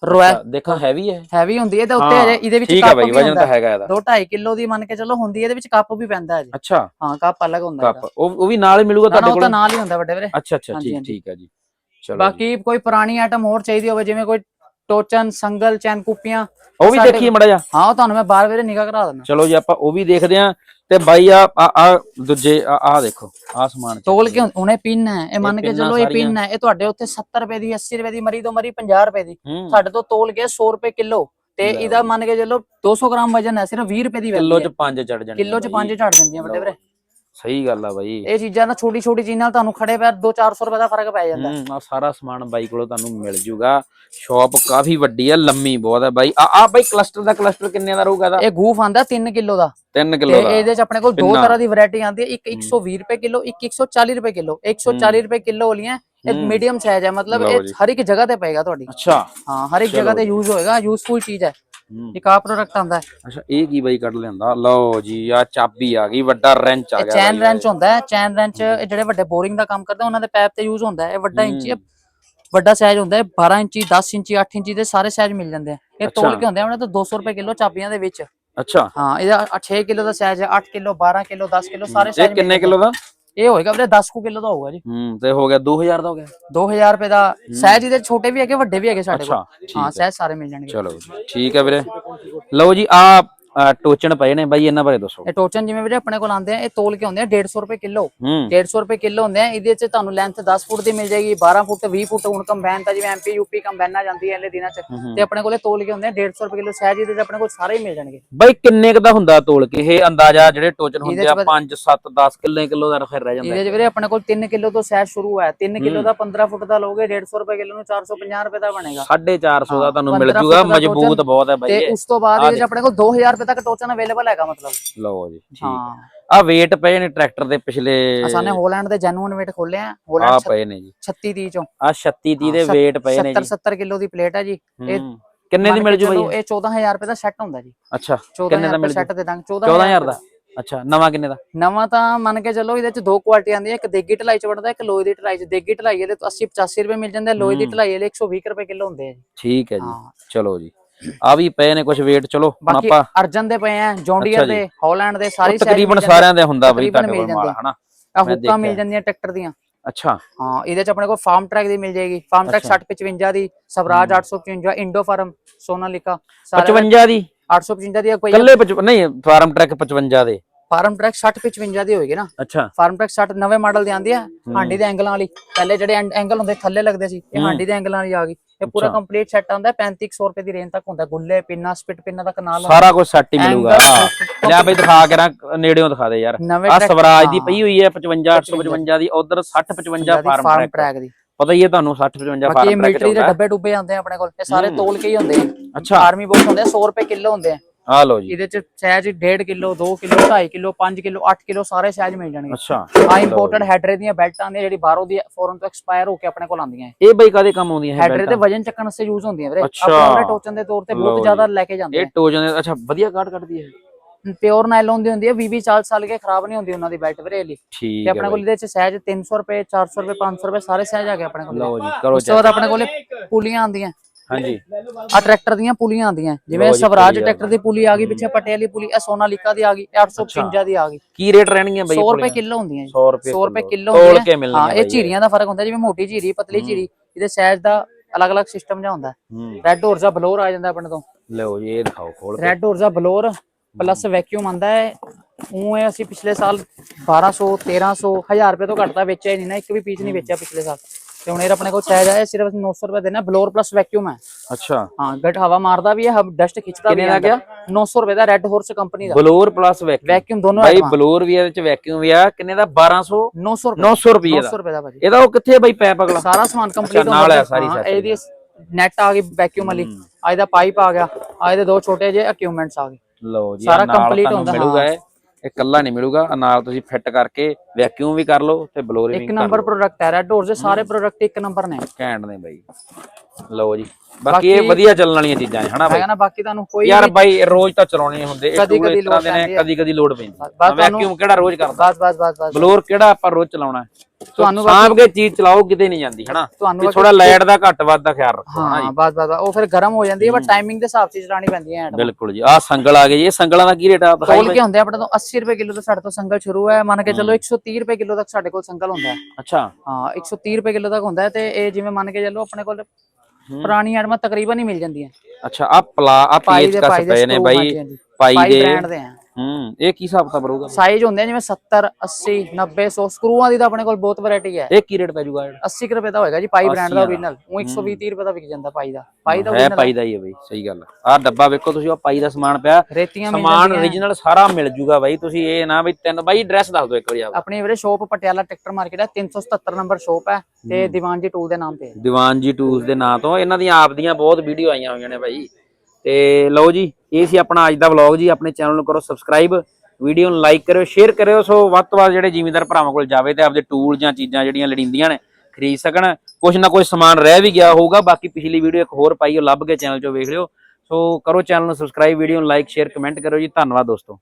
S1: ਰੋਇਲ
S2: ਦੇਖੋ ਹੈਵੀ ਹੈ।
S1: ਹੈਵੀ ਹੁੰਦੀ ਹੈ ਤੇ ਉੱਤੇ
S2: ਹਾਂ,
S1: ਹਜੇ ਇਹਦੇ ਵਿੱਚ
S2: ਠੀਕ ਹੈ
S1: ਕੱਪ
S2: ਬਾਈ
S1: ਵੀ
S2: ਵਜਨ
S1: ਹੁੰਦਾ
S2: ਤਾਂ ਹੈਗਾ ਇਹਦਾ।
S1: 2.5 ਕਿਲੋ ਦੀ ਮੰਨ ਕੇ ਚੱਲੋ ਹੁੰਦੀ ਹੈ ਇਹਦੇ ਵਿੱਚ ਕੱਪ ਵੀ ਪੈਂਦਾ ਹੈ ਜੀ।
S2: ਅੱਛਾ।
S1: ਹਾਂ ਕੱਪ ਅਲੱਗ ਹੁੰਦਾ
S2: ਕੱਪ। ਉਹ ਉਹ ਵੀ ਨਾਲ ਹੀ ਮਿਲੂਗਾ
S1: ਤੁਹਾਡੇ
S2: ਤੁਹਾਡੇ
S1: ਕੋਲ? ਨਾਲ ਹੀ ਹੁੰਦਾ ਵੱਡੇ ਵੀਰੇ।
S2: ਅੱਛਾ ਅੱਛਾ
S1: ਹਾਂਜੀ,
S2: ਠੀਕ
S1: ਹਾਂਜੀ।
S2: ਠੀਕ ਹੈ ਜੀ। ਚਲੋ ਜੀ।
S1: ਬਾਕੀ ਕੋਈ ਪੁਰਾਣੀ ਆਈਟਮ ਹੋਰ ਚਾਹੀਦੀ ਹੋਵੇ ਜਿਵੇਂ ਕੋਈ ਟੋਚਨ ਸੰਗਲ ਚੈਨ ਕੁੱਪੀਆਂ
S2: ਉਹ ਵੀ ਦੇਖੀਏ ਮੜਾ ਜਾ
S1: ਹਾਂ ਉਹ ਤੁਹਾਨੂੰ ਮੈਂ ਬਾਹਰ ਵੀਰੇ ਨਿਗਾਹ ਕਰਾ ਦਿੰਦਾ।
S2: ਚਲੋ ਜੀ ਆਪਾਂ ਉਹ ਵੀ ਦੇਖਦੇ ਆਂ ਤੇ ਬਾਈ ਆ ਆ ਦੂਜੇ ਆ ਆ ਦੇਖੋ ਆ ਸਮਾਨ
S1: ਤੋਲ। ਕੇ ਉਹਨੇ ਪਿੰਨ ਹੈ। ਇਹ ਮੰਨ ਕੇ ਚੱਲੋ ਇਹ। ਪਿੰਨ ਹੈ। ਇਹ ਤੁਹਾਡੇ ਉੱਤੇ 70 ਰੁਪਏ ਦੀ 80 ਰੁਪਏ ਦੀ ਮਰੀ ਤੋਂ ਮਰੀ 50 ਰੁਪਏ ਦੀ। ਸਾਡੇ ਤੋਂ ਤੋਲ ਕੇ 100 ਰੁਪਏ ਕਿਲੋ। ਤੇ ਇਹਦਾ ਮੰਨ ਕੇ ਚੱਲੋ 200 ਗ੍ਰਾਮ ਵਜਨ ਹੈ ਸਿਰਫ 20 ਰੁਪਏ ਦੀ
S2: ਕਿਲੋ
S1: ਵੈਲਿਊ
S2: ਚ ਪੰਜ ਚੜ ਜਾਣੇ
S1: ਕਿਲੋ ਚ ਪੰਜ ਝੜ ਜਾਂਦੀਆਂ ਵੱਡੇ ਵੀਰੇ।
S2: ਸਹੀ ਗੱਲ ਆ ਬਾਈ।
S1: ਇਹ ਚੀਜ਼ਾਂ ਨਾ ਛੋਟੀ ਛੋਟੀ ਚੀਜ਼ ਨਾਲ ਤੁਹਾਨੂੰ ਖੜੇ ਪੈਰ 2-400 ਰੁਪਏ ਦਾ ਫ਼ਰਕ ਪੈ ਜਾਂਦਾ।
S2: ਹੂੰ ਆ ਸਾਰਾ ਸਮਾਨ ਬਾਈ ਕੋਲੋਂ ਤੁਹਾਨੂੰ ਮਿਲ ਜੂਗਾ। ਸ਼ਾਪ ਕਾਫੀ ਵੱਡੀ ਆ ਲੰਮੀ ਬਹੁਤ ਹੈ ਬਾਈ। ਆ ਆ ਬਾਈ ਕਲਸਟਰ ਦਾ ਕਲਸਟਰ ਕਿੰਨੇ ਦਾ ਰਹੂਗਾ ਦਾ
S1: ਇਹ ਗੂਫ ਆਂਦਾ 3 ਕਿਲੋ ਦਾ।
S2: 3
S1: ਤੇ
S2: ਕਿਲੋ ਦਾ।
S1: ਇਹਦੇ ਚ ਆਪਣੇ ਕੋਲ ਦੋ? ਤਰ੍ਹਾਂ ਦੀ ਵੈਰਾਈਟੀ ਆਂਦੀ ਹੈ। ਇੱਕ 120 ਰੁਪਏ ਕਿਲੋ ਇੱਕ 140 ਰੁਪਏ ਕਿਲੋ। 140 ਰੁਪਏ ਕਿਲੋ ਵਾਲੀਆਂ ਇਹ। ਮੀਡੀਅਮ ਸਾਈਜ਼ ਹੈ ਮਤਲਬ ਇਹ। ਹਰ ਇੱਕ ਜਗ੍ਹਾ ਤੇ ਪਏਗਾ ਤੁਹਾਡੀ।
S2: ਅੱਛਾ।
S1: ਹਾਂ ਹਰ ਇੱਕ ਜਗ੍ਹਾ ਤੇ ਯੂਜ਼ ਹੋਏਗਾ ਯੂਜ਼ਫੁਲ ਚੀਜ਼ ਹੂੰ। ਇੱਕ ਆ ਪ੍ਰੋਡਕਟ ਆਂਦਾ ਹੈ।
S2: ਅੱਛਾ ਇਹ ਕੀ ਬਾਈ ਕੱਢ ਲਿਆਂਦਾ? ਲਓ ਜੀ ਆ ਚਾਬੀ ਆ ਗਈ ਵੱਡਾ ਰੈਂਚ ਆ
S1: ਇਹ
S2: ਗਿਆ
S1: ਚੈਨ। ਰੈਂਚ ਹੁੰਦਾ ਹੈ ਚੈਨ ਰੈਂਚ ਇਹ ਜਿਹੜੇ ਵੱਡੇ ਬੋਰਿੰਗ ਦਾ ਕੰਮ ਕਰਦੇ ਉਹਨਾਂ ਦੇ ਪੈਪ ਤੇ ਯੂਜ਼ ਹੁੰਦਾ ਹੈ ਇਹ ਵੱਡਾ। ਇੰਚੀ ਹੈ। ਵੱਡਾ ਸਾਈਜ਼ ਹੁੰਦਾ ਹੈ 12 ਇੰਚੀ 10 ਇੰਚੀ 8 ਇੰਚੀ ਦੇ ਸਾਰੇ ਸਾਈਜ਼ ਮਿਲ ਜਾਂਦੇ ਆ। ਇਹ ਤੋਲ
S2: ਅੱਛਾ।
S1: ਕੇ ਹੁੰਦੇ ਆ ਉਹਨਾਂ ਤੋਂ 200 ਰੁਪਏ ਕਿਲੋ ਚਾਬੀਆਂ ਦੇ ਵਿੱਚ।
S2: ਅੱਛਾ।
S1: ਹਾਂ ਇਹਦਾ 6 ਕਿਲੋ ਦਾ ਸਾਈਜ਼ ਹੈ 8 ਕਿਲੋ 12 ਕਿਲੋ 10 ਕਿਲੋ ਸਾਰੇ
S2: ਇਹ
S1: ਸਾਈਜ਼
S2: ਕਿੰਨੇ ਕਿਲੋ ਦਾ?
S1: ਇਹ ਹੋਏਗਾ ਵੀਰੇ 10 ਕੁ ਕਿਲੋ ਦਾ ਹੋਊਗਾ ਜੀ।
S2: ਹੂੰ ਤੇ ਹੋ ਗਿਆ 2000 ਦਾ ਹੋ ਗਿਆ।
S1: 2000 ਰੁਪਏ ਦਾ ਸਾਈਜ਼ ਇਹਦੇ ਛੋਟੇ ਵੀ ਹੈਗੇ ਵੱਡੇ ਵੀ ਹੈਗੇ ਸਾਡੇ
S2: ਅੱਛਾ
S1: ਕੋਲ।
S2: ਠੀਕ
S1: ਹਾਂ।
S2: ਹੈ
S1: ਸਾਈਜ਼ ਸਾਰੇ ਮਿਲ ਜਾਣਗੇ।
S2: ਚਲੋ ਜੀ, ਠੀਕ ਹੈ ਵੀਰੇ। ਲਓ ਜੀ ਆ ਟੋਚਨ ਪਏ ਨੇ ਬਾਈ ਇਹਨਾਂ ਬਾਰੇ ਦੱਸੋ।
S1: ਇਹ ਟੋਚਨ ਜਿਵੇਂ ਵੀਰੇ ਆਪਣੇ ਕੋਲ ਆਉਂਦੇ ਆ ਇਹ ਤੋਲ ਕੇ ਹੁੰਦੇ ਆ 150 ਰੁਪਏ ਕਿਲੋ।
S2: ਹੂੰ।
S1: 150 ਰੁਪਏ ਕਿਲੋ ਹੁੰਦੇ ਆ ਇਹਦੇ ਚ ਤੁਹਾਨੂੰ ਲੈਂਥ 10 ਫੁੱਟ ਦੀ ਮਿਲ ਜਾਏਗੀ 12 ਫੁੱਟ 20 ਫੁੱਟ ਹੁਣ ਕੰਬਾਈਨ ਤਾਂ ਜਿਵੇਂ ਐਮਪੀ ਯੂਪੀ ਕੰਬਾਈਨਾਂ ਜਾਂਦੀ ਹੈ ਇਹਲੇ ਦਿਨਾਂ ਚ। ਤੇ ਆਪਣੇ ਕੋਲੇ ਤੋਲ ਕੇ ਹੁੰਦੇ ਆ 150 ਰੁਪਏ ਕਿਲੋ ਸਾਈਜ਼ ਇਹਦੇ ਚ ਆਪਣੇ ਕੋਲ ਸਾਰੇ ਹੀ ਮਿਲ ਜਾਣਗੇ।
S2: ਬਾਈ ਕਿੰਨੇ ਕ ਦਾ ਹੁੰਦਾ ਤੋਲ ਕੇ? ਇਹ ਅੰਦਾਜ਼ਾ ਜਿਹੜੇ ਟੋਚਨ ਹੁੰਦੇ ਆ
S1: ਚ ਬਸ-
S2: 5 7 10 ਕਿੱਲੇ ਕਿਲੋ ਦਾ ਫਿਰ ਰਹਿ ਜਾਂਦਾ।
S1: ਇਹਦੇ ਚ ਵੀਰੇ ਆਪਣੇ ਕੋਲ 3 ਕਿਲੋ ਤੋਂ ਸਾਈਜ਼ ਸ਼ੁਰੂ ਹੈ। 3 ਕਿਲੋ ਦਾ 15 ਫੁੱਟ ਦਾ ਲਓਗੇ 150 ਰੁਪਏ ਕਿਲੋ ਨੂੰ 450 ਰੁਪਏ ਦਾ ਬਣੇਗਾ।
S2: 450 ਦਾ ਤੁਹਾਨੂੰ ਮਿਲ
S1: 15
S2: ਜੂਗਾ ਮਜ਼ਬੂਤ ਬਹੁਤ ਹੈ ਬਾਈ
S1: ਤੇ ਉਸ ਤੋਂ ਬਾਅਦ ਇਹਦੇ ਚ ਆਪਣੇ ਕੋਲ 2000 ਰੁਪਏ ਤੱਕ ਟੋਚਨ ਅਵੇਲੇਬਲ ਹੈਗਾ ਮਤਲਬ।
S2: ਲਓ ਜੀ ਠੀਕ
S1: ਹਾਂ।
S2: ਆ weight ਪਏ ਨੇ ਟਰੈਕਟਰ ਦੇ ਪਿਛਲੇ
S1: ਅਸਾਨੇ ਹੋਲੈਂਡ ਦੇ ਜੈਨੂਇਨ weight ਖੋਲੇ ਆ।
S2: ਆ
S1: ਹੋਲੈਂਡ
S2: ਪਏ ਨੇ ਜੀ।
S1: 36 30 ਚੋਂ।
S2: ਆ 36 30 ਦੇ weight ਪਏ ਨੇ
S1: 70
S2: ਜੀ।
S1: 70 ਕਿਲੋ ਦੀ ਪਲੇਟ ਹੈ ਜੀ। ਇਹ।
S2: ਕਿੰਨੇ ਦੀ ਮਿਲ ਜੂ ਬਾਈ?
S1: ਇਹ 14000 ਰੁਪਏ ਦਾ ਸੈੱਟ ਹੁੰਦਾ ਜੀ।
S2: ਅੱਛਾ
S1: 14000
S2: ਕਿੰਨੇ ਦਾ ਮਿਲ ਜੂ?
S1: ਸੈੱਟ ਦੇ ਦਾਂਗੇ
S2: 14000 ਦਾ? ਅੱਛਾ ਨਵਾਂ ਕਿੰਨੇ ਦਾ?
S1: ਨਵਾਂ ਤਾਂ ਮੰਨ ਕੇ ਚੱਲੋ ਇਹਦੇ ਚ ਦੋ ਕੁਆਲਿਟੀ ਆਉਂਦੀ ਹੈ ਇੱਕ ਦੇਗੀ ਢਲਾਈ ਚ ਵੜਦਾ ਇੱਕ ਲੋਹੇ ਦੀ ਢਲਾਈ ਚ। ਦੇਗੀ ਢਲਾਈ ਇਹਦੇ ਤੋਂ 80 85 ਰੁਪਏ ਮਿਲ ਜਾਂਦੇ ਆ, ਲੋਹੇ ਦੀ। ਢਲਾਈ ਇਹਦੇ 120 ਰੁਪਏ ਕਿਲੋ ਹੁੰਦੇ ਆ
S2: ਠੀਕ ਹੈ ਜੀ। ਚਲੋ ਜੀ। ਆ ਵੀ ਪਏ ਨੇ ਕੁਝ weight ਚਲੋ ਹੁਣ
S1: ਬਾਕੀ
S2: ਆਪਾਂ
S1: ਅਰਜਨ ਦੇ ਪਏ ਆ ਜੌਂਡੀਅਰ। ਦੇ ਹਾਲੈਂਡ ਦੇ ਸਾਰੀ
S2: ਤਕਰੀਬਨ ਸਾਰਿਆਂ ਦੇ ਹੁੰਦਾ ਬਈ ਤੁਹਾਡੇ ਕੋਲ
S1: ਮਿਲ
S2: ਹਨਾ
S1: ਆ ਹੁੱਕਾਂ ਮਿਲ। ਜਾਂਦੀਆਂ ਟਰੈਕਟਰ ਦੀਆਂ।
S2: ਅੱਛਾ।
S1: ਹਾਂ ਇਹਦੇ ਚ ਆਪਣੇ ਕੋਲ ਫਾਰਮ ਟਰੈਕ ਦੀ ਮਿਲ ਜਾਏਗੀ। ਫਾਰਮ ਟਰੈਕ
S2: ਅੱਛਾ।
S1: 6055 ਦੀ ਸਵਰਾਜ 855 ਇੰਡੋ ਫਾਰਮ ਸੋਨਾਲਿਕਾ ਸਾਰੇ
S2: 55 ਦੀ।
S1: 855 ਦੀ ਕੋਈ
S2: ਕੱਲੇ ਨਹੀਂ ਫਾਰਮ ਟਰੈਕ 55 ਦੇ।
S1: ਫਾਰਮ ਟਰੈਕ 60 55 ਦੀ ਹੋਏਗੀ ਨਾ।
S2: ਅੱਛਾ।
S1: ਫਾਰਮ ਟਰੈਕ 60 ਨਵੇਂ ਮਾਡਲ ਦੀ ਆਂਦੀ ਹੈ। ਹਾਂਡੀ ਦੇ ਐਂਗਲਾਂ ਵਾਲੀ। ਪਹਿਲੇ ਜਿਹੜੇ ਐਂਗਲ ਹੁੰਦੇ ਥੱਲੇ ਲੱਗਦੇ ਸੀ ਇਹ। ਹਾਂਡੀ ਦੇ ਐਂਗਲਾਂ ਵਾਲੀ ਆ ਗਈ। ਇਹ ਪੂਰਾ। ਕੰਪਲੀਟ ਸੈੱਟ ਆਂਦਾ 3500 ਰੁਪਏ ਦੀ ਰੇਂਜ ਤੱਕ ਹੁੰਦਾ। ਗੁੱਲੇ ਪਿੰਨਾ ਸਪਿਟ ਪਿੰਨਾ ਤੱਕ ਨਾਲ
S2: ਸਾਰਾ ਕੁਝ ਸੈੱਟ ਹੀ ਮਿਲੂਗਾ। ਲੈ ਬਈ ਦਿਖਾ ਕੇ ਨਾ ਨੇੜਿਓਂ ਦਿਖਾ ਦੇ ਯਾਰ। ਆ ਸਵਰਾਜ ਦੀ। ਪਈ ਹੋਈ ਹੈ 55 855 ਦੀ। ਉਧਰ 60 55 ਫਾਰਮ ਟਰੈਕ
S1: ਦੀ।
S2: ਪਤਾ ਹੀ ਹੈ ਤੁਹਾਨੂੰ 60 55
S1: ਬਾਕੀ
S2: ਫਾਰਮ ਟਰੈਕ
S1: ਮਿਲਟਰੀ ਦੇ ਡੱਬੇ ਡੁੱਬੇ ਆਉਂਦੇ ਆ ਆਪਣੇ ਕੋਲ। ਇਹ ਸਾਰੇ। ਤੋਲ ਕੇ ਹੀ ਹੁੰਦੇ ਆ।
S2: ਅੱਛਾ।
S1: ਆਰਮੀ ਬੋਕਸ ਹੁੰਦੇ ਆ 100 ਰੁਪਏ ਕਿਲੋ ਹੁੰਦੇ ਆ।
S2: ਆ ਲਓ ਜੀ।
S1: ਇਹਦੇ ਚ size 1.5 kilo 2 kilo 2.5 kilo 5 kilo 8 kilo ਸਾਰੇ ਸਾਈਜ਼ ਮਿਲ ਜਾਣਗੇ।
S2: ਅੱਛਾ।
S1: ਆ ਇੰਪੋਰਟਡ ਹੈਡਰੇ ਦੀਆਂ ਬੈਲਟਾਂ ਆਉਂਦੀਆਂ ਜਿਹੜੀ ਬਾਹਰੋਂ ਦੀ ਫੋਰਨ ਤੋਂ ਐਕਸਪਾਇਰ ਹੋ ਕੇ ਆਪਣੇ ਕੋਲ ਆਉਂਦੀਆਂ
S2: ਇਹ। ਬਈ ਕਾਦੇ ਕੰਮ ਆਉਂਦੀਆਂ ਹੈ
S1: ਹੈਡਰੇ ਤੇ ਵਜਨ ਚੱਕਣ ਵਾਸਤੇ ਯੂਜ਼ ਹੁੰਦੀਆਂ ਵੀਰੇ।
S2: ਅੱਛਾ।
S1: ਆਪਣੇ ਟੋਚਨ ਦੇ ਤੌਰ ਤੇ ਬਹੁਤ। ਜ਼ਿਆਦਾ ਲੈ ਕੇ ਜਾਂਦੇ
S2: ਇਹ ਟੋਜਨ ਦੇ ਅੱਛਾ ਵਧੀਆ ਕਾਰਡ ਕੱਢਦੀ ਹੈ
S1: ਆ ਪਿਓਰ ਨਾਈਲੋਨ ਦੀ ਹੁੰਦੀ ਹੈ 20 40 ਸਾਲ ਕੇ ਖਰਾਬ ਨਹੀਂ ਹੁੰਦੀ ਉਹਨਾਂ ਦੀ ਬੈਲਟ ਵੀਰੇ ਲਈ ਤੇ
S2: ਠੀਕ ਹੈ
S1: ਆਪਣੇ ਕੋਲ। ਇਹਦੇ ਚ ਸਾਈਜ਼ 300 ਰੁਪਏ 400 ਰੁਪਏ 500 ਰੁਪਏ ਸਾਰੇ ਸਾਈਜ਼ ਆ ਗਏ ਆਪਣੇ ਕੋਲ।
S2: ਲਓ ਜੀ ਕਰੋ
S1: ਉਸ ਤੋਂ ਬਾਅਦ ਆਪਣੇ ਕੋਲੇ ਪੁਲੀਆਂ ਆਉਂਦੀਆਂ।
S2: ਹਾਂਜੀ।
S1: ਆ ਟਰੈਕਟਰ ਦੀਆਂ ਪੁਲੀਆਂ ਆਉਂਦੀਆਂ। ਜਿਵੇਂ
S2: ਜੀ,
S1: ਸਵਰਾਜ ਟਰੈਕਟਰ ਦੀ ਪੁਲੀ ਆ ਗਈ ਪਿੱਛੇ ਪਟਿਆਲੇ ਵਾਲੀ ਪੁਲੀ ਇਹ ਸੋਨਾਲੀਕਾ ਦੀ ਆ ਗਈ ਇਹ 855 ਦੀ ਆ ਗਈ।
S2: ਕੀ ਰੇਟ ਰਹਿਣਗੀਆਂ ਬਈ
S1: 100 ਰੁਪਏ? ਕਿਲੋ ਹੁੰਦੀਆਂ ਜੀ।
S2: 100 ਰੁਪਏ
S1: 100 ਰੁਪਏ ਕਿਲੋ। ਹੁੰਦੀਆਂ। ਹਾਂ ਇਹ ਝੀਰੀਆਂ ਦਾ ਫ਼ਰਕ ਹੁੰਦਾ ਜਿਵੇਂ ਮੋਟੀ ਝੀਰੀ ਪਤਲੀ ਝੀਰੀ ਇਹਦੇ ਸਾਈਜ਼ ਦਾ ਅਲੱਗ-ਅਲੱਗ ਸਿਸਟਮ ਜਿਹਾ ਹੁੰਦਾ।
S2: ਹੂੰ।
S1: ਰੈੱਡ ਹੋਰਜ਼ਾ ਬਲੋਰ ਆ ਜਾਂਦਾ ਆਪਣੇ ਤੋਂ।
S2: ਲਓ ਜੀ ਇਹ ਦਿਖਾਓ ਖੋਲ ਕੇ।
S1: Red Horse blower plus vacuum ਆਂਦਾ ਹੈ। ਉਹ ਇਹ ਅਸੀਂ ਪਿਛਲੇ ਸਾਲ 1200 1300 1000 ਰੁਪਏ ਤੋਂ ਘੱਟ ਤਾਂ ਵੇਚਿਆ ਹੀ ਨਹੀਂ ਨਾ ਇੱਕ ਵੀ ਪੀਸ ਨਹੀਂ ਵੇਚਿਆ ਪਿਛਲੇ ਸਾਲ। ਤੇ ਹੁਣ ਇਹ ਆਪਣੇ ਕੋਲ ਸਾਈਜ਼ ਆਇਆ ਸਿਰਫ 900 ਰੁਪਏ ਦੇਣਾ ਬਲੋਰ ਪਲੱਸ ਵੈਕਿਊਮ ਹੈ।
S2: ਅੱਛਾ।
S1: ਹਾਂ ਗੱਡ ਹਵਾ ਮਾਰਦਾ ਵੀ ਹੈ ਡਸਟ ਖਿੱਚਦਾ ਵੀ
S2: ਕਿੰਨੇ ਦਾ
S1: ਹੈ।
S2: ਗਿਆ?
S1: 900 ਰੁਪਏ ਦਾ ਰੈੱਡ ਹੋਰਸ ਕੰਪਨੀ ਦਾ।
S2: ਬਲੋਰ ਪਲੱਸ ਵੈਕਿਊਮ
S1: ਵੈਕਿਊਮ ਦੋਨੋਂ
S2: ਬਾਈ
S1: ਆਈਟਮਾਂ
S2: ਬਲੋਰ ਵੀ ਇਹਦੇ ਚ ਵੈਕਿਊਮ ਵੀ ਆ। ਕਿੰਨੇ ਦਾ? 1200
S1: 900 ਰੁਪਏ।
S2: 900 ਰੁਪਏ ਦਾ।
S1: 900 ਰੁਪਏ ਦਾ ਭਾਜੀ।
S2: ਇਹਦਾ ਉਹ ਕਿੱਥੇ ਹੈ ਬਾਈ ਪੈਪ ਅਗਲਾ?
S1: ਸਾਰਾ ਸਮਾਨ ਕੰਪਲੀਟ
S2: ਨਾਲ ਹੈ ਸਾਰੀ set
S1: ਇਹਦੀ ਨੈਟ ਆ ਗਈ ਵੈਕਿਊਮ ਵਾਲੀ। ਆ ਇਹਦਾ ਪਾਈਪ ਆ ਗਿਆ। ਆ ਇਹਦੇ ਦੋ ਛੋਟੇ ਜਿਹੇ ਇਕਵਿਪਮੈਂਟਸ ਆ ਗਏ।
S2: ਲਓ ਜੀ
S1: ਸਾਰਾ
S2: ਤੁਹਾਨੂੰ
S1: ਹੁੰਦਾ,
S2: ਮਿਲੂਗਾ
S1: ਹਾਂ।
S2: ਇਹ। ਇਹ ਕੱਲਾ ਨਹੀਂ ਮਿਲੂਗਾ ਨਾਲ ਤੁਸੀਂ ਫਿੱਟ ਕਰਕੇ ਵੈਕਿਊਮ ਵੀ ਕਰ ਲਓ ਤੇ ਬਲੋਰ ਵੀ
S1: ਇੱਕ ਨੰਬਰ ਪ੍ਰੋਡਕਟ ਹੈ ਰੈਡ ਹੋਰਸ ਦੇ ਸਾਰੇ ਪ੍ਰੋਡਕਟ ਇੱਕ ਨੰਬਰ ਨੇ।
S2: ਘੈਂਟ ਨੇ ਬਾਈ। ਲਓ ਜੀ। ਬਾਕੀ ਇਹ ਵਧੀਆ ਚੱਲਣ ਵਾਲੀਆਂ ਚੀਜ਼ਾਂ ਨੇ ਹਨਾ ਬਾਈ?
S1: ਹੈਗਾ ਨਾ ਬਾਕੀ ਤੁਹਾਨੂੰ ਕੋਈ
S2: ਯਾਰ ਬਾਈ ਰੋਜ਼ ਤਾਂ ਚਲਾਉਣੇ ਹੁੰਦੇ ਇਹ
S1: ਕਦੀ- ਕਦੀ ਲੋੜ
S2: ਨੇ
S1: ਪੈਂਦੀ।
S2: ਕਦੀ ਕਦੀ ਲੋਡ ਪੈਂਦੀ ਵੈਕਿਊਮ ਕਿਹੜਾ ਰੋਜ਼ ਕਰਦਾ?
S1: ਬਸ ਬਸ ਬਸ ਬਸ।
S2: ਬਲੋਰ ਕਿਹੜਾ ਆਪਾਂ ਰੋਜ਼ ਚਲਾਉਣਾ?
S1: ਤੁਹਾਨੂੰ
S2: ਸਾਂਭ ਕੇ ਚੀਜ਼ ਚਲਾਓ ਕਿਤੇ ਨਹੀਂ ਜਾਂਦੀ ਹਨਾ?
S1: ਤੁਹਾਨੂੰ
S2: ਥੋੜਾ ਲਾਈਟ ਦਾ ਘੱਟ ਵੱਧ ਦਾ ਖਿਆਲ ਰੱਖੋ
S1: ਹਾਂ ਬਸ ਬਸ ਉਹ ਫਿਰ ਗਰਮ ਹੋ ਜਾਂਦੀ ਹੈ ਬਟ ਟਾਈਮਿੰਗ ਦੇ ਹਿਸਾਬ से ਚਲਾਣੀ ਪੈਂਦੀ ਹੈ
S2: ਬਿਲਕੁਲ ਜੀ। ਆਹ ਸੰਗਲ ਆ ਗਏ ਜੀ। ਇਹ ਸੰਗਲਾਂ ਦਾ ਕੀ ਰੇਟ ਆ? ਦਿਖਾਈ
S1: ਤੋਲ ਕੇ ਹੁੰਦੇ ਆ ਆਪਣੇ ਤੋਂ 80 ਰੁਪਏ ਕਿਲੋ ਤੋਂ ਸਾਡੇ ਤੋਂ ਸੰਗਲ ਸ਼ੁਰੂ ਹੈ। ਮੰਨ ਕੇ ਚੱਲੋ 130 ਰੁਪਏ ਕਿਲੋ ਤੱਕ ਸਾਡੇ ਕੋਲ ਸੰਗਲ ਹੁੰਦਾ ਹੈ।
S2: ਅੱਛਾ।
S1: ਹਾਂ 130 ਰੁਪਏ ਕਿਲੋ ਤੱਕ ਹੁੰਦਾ ਹੈ ਤੇ ਇਹ ਜਿਵੇਂ ਮੰਨ ਕੇ ਚੱਲੋ ਆਪਣੇ ਕੋਲ ਪੁਰਾਣੀ ਆਈਟਮਾਂ ਤਕਰੀਬਨ ਹੀ ਮਿਲ ਜਾਂਦੀਆਂ।
S2: ਅੱਛਾ ਆ ਪਲਾ ਆ
S1: ਪਾਈ ਦੇ ਪਾਈ ਦੇ
S2: ਪਏ ਨੇ ਬਾਈ।
S1: ਹਾਂਜੀ, ਹਾਂਜੀ।
S2: ਪਾਈ
S1: ਪਾਈ
S2: ਦੇ
S1: ਬ੍ਰਾਂਡ ਦੇ ਆ।
S2: ਹੂੰ ਇਹ ਕੀ ਹਿਸਾਬ ਕਿਤਾਬ ਰਹੂਗਾ?
S1: ਸਾਈਜ਼ ਹੁੰਦੇ ਆ ਜਿਵੇਂ 70 80 90 100 ਸਕਰੂਆਂ ਦੀ ਤਾਂ ਆਪਣੇ ਕੋਲ ਬਹੁਤ ਵੈਰਾਈਟੀ ਹੈ।
S2: ਇਹ ਕੀ ਰੇਟ ਪੈ ਇਹ?
S1: 80 ਕੁ ਰੁਪਏ ਦਾ ਹੋਏਗਾ ਜੀ ਪਾਈ ਬ੍ਰਾਂਡ ਦਾ ਓਰੀਜਨਲ ਉਹ 120 30 ਰੁਪਏ ਦਾ ਵਿਕ ਜਾਂਦਾ ਪਾਈ ਦਾ। ਪਾਈ ਦਾ
S2: ਹੈ ਪਾਈ ਦਾ ਹੀ ਹੈ ਬਈ ਸਹੀ ਗੱਲ ਆ। ਆਹ ਡੱਬਾ ਵੇਖੋ ਤੁਸੀਂ ਉਹ ਪਾਈ ਦਾ ਸਮਾਨ ਪਿਆ।
S1: ਰੇਤੀਆਂ ਮਿਲ
S2: ਸਮਾਨ origignal ਸਾਰਾ ਮਿਲ ਜੂਗਾ ਬਾਈ ਤੁਸੀਂ ਇਹ ਨਾ ਬਈ ਤਿੰਨ ਬਾਈ ਐਡਰੈਸ ਦੱਸ ਦਿਓ ਇੱਕ ਵਾਰੀ
S1: ਆਪਣੀ ਵੀਰੇ ਸ਼ੋਪ ਪਟਿਆਲਾ ਟਰੈਕਟਰ ਮਾਰਕੀਟ ਹੈ 377 ਨੰਬਰ ਸ਼ੋਪ ਹੈ ਤੇ ਦੀਵਾਨ ਜੀ ਟੂਲ ਦੇ ਨਾਮ ਤੇ
S2: ਦੀਵਾਨ ਜੀ ਟੂਲਸ ਦੇ ਨਾਂ ਤੋਂ ਇਹਨਾਂ ਦੀਆਂ ਆਪ ਦੀਆਂ ਬਹੁਤ ਵੀਡੀਓ ਆਈਆਂ ਹੋਈਆਂ ਨੇ ਬਾਈ। ਤੇ ਲਓ ਜੀ, ਇਹ ਸੀ ਆਪਣਾ ਅੱਜ ਦਾ ਵਲੌਗ ਜੀ। ਆਪਣੇ ਚੈਨਲ ਨੂੰ ਕਰੋ ਸਬਸਕ੍ਰਾਈਬ ਵੀਡੀਓ ਨੂੰ ਲਾਈਕ ਕਰਿਓ ਸ਼ੇਅਰ ਕਰਿਓ, ਸੋ ਵੱਧ ਤੋਂ ਵੱਧ ਜਿਹੜੇ ਜ਼ਿਮੀਂਦਾਰ ਭਰਾਵਾਂ ਕੋਲ ਜਾਵੇ ਤੇ ਆਪਦੇ ਟੂਲ ਜਾਂ ਚੀਜ਼ਾਂ ਜਿਹੜੀਆਂ ਲੜਿੰਦੀਆਂ ਨੇ ਖਰੀਦ ਸਕਣ। ਕੁਝ ਨਾ ਕੁਝ ਸਮਾਨ ਰਹਿ ਵੀ ਗਿਆ ਹੋਊਗਾ, ਬਾਕੀ ਪਿਛਲੀ ਵੀਡੀਓ ਇੱਕ ਹੋਰ ਪਾਈ, ਉਹ ਲੱਭ ਕੇ ਚੈਨਲ 'ਚੋਂ ਵੇਖ ਲਿਓ। ਸੋ ਕਰੋ ਚੈਨਲ ਨੂੰ ਸਬਸਕ੍ਰਾਈਬ ਵੀਡੀਓ ਨੂੰ ਲਾਈਕ ਸ਼ੇਅਰ ਕਮੈਂਟ ਕਰੋ ਜੀ। ਧੰਨਵਾਦ ਦੋਸਤੋ।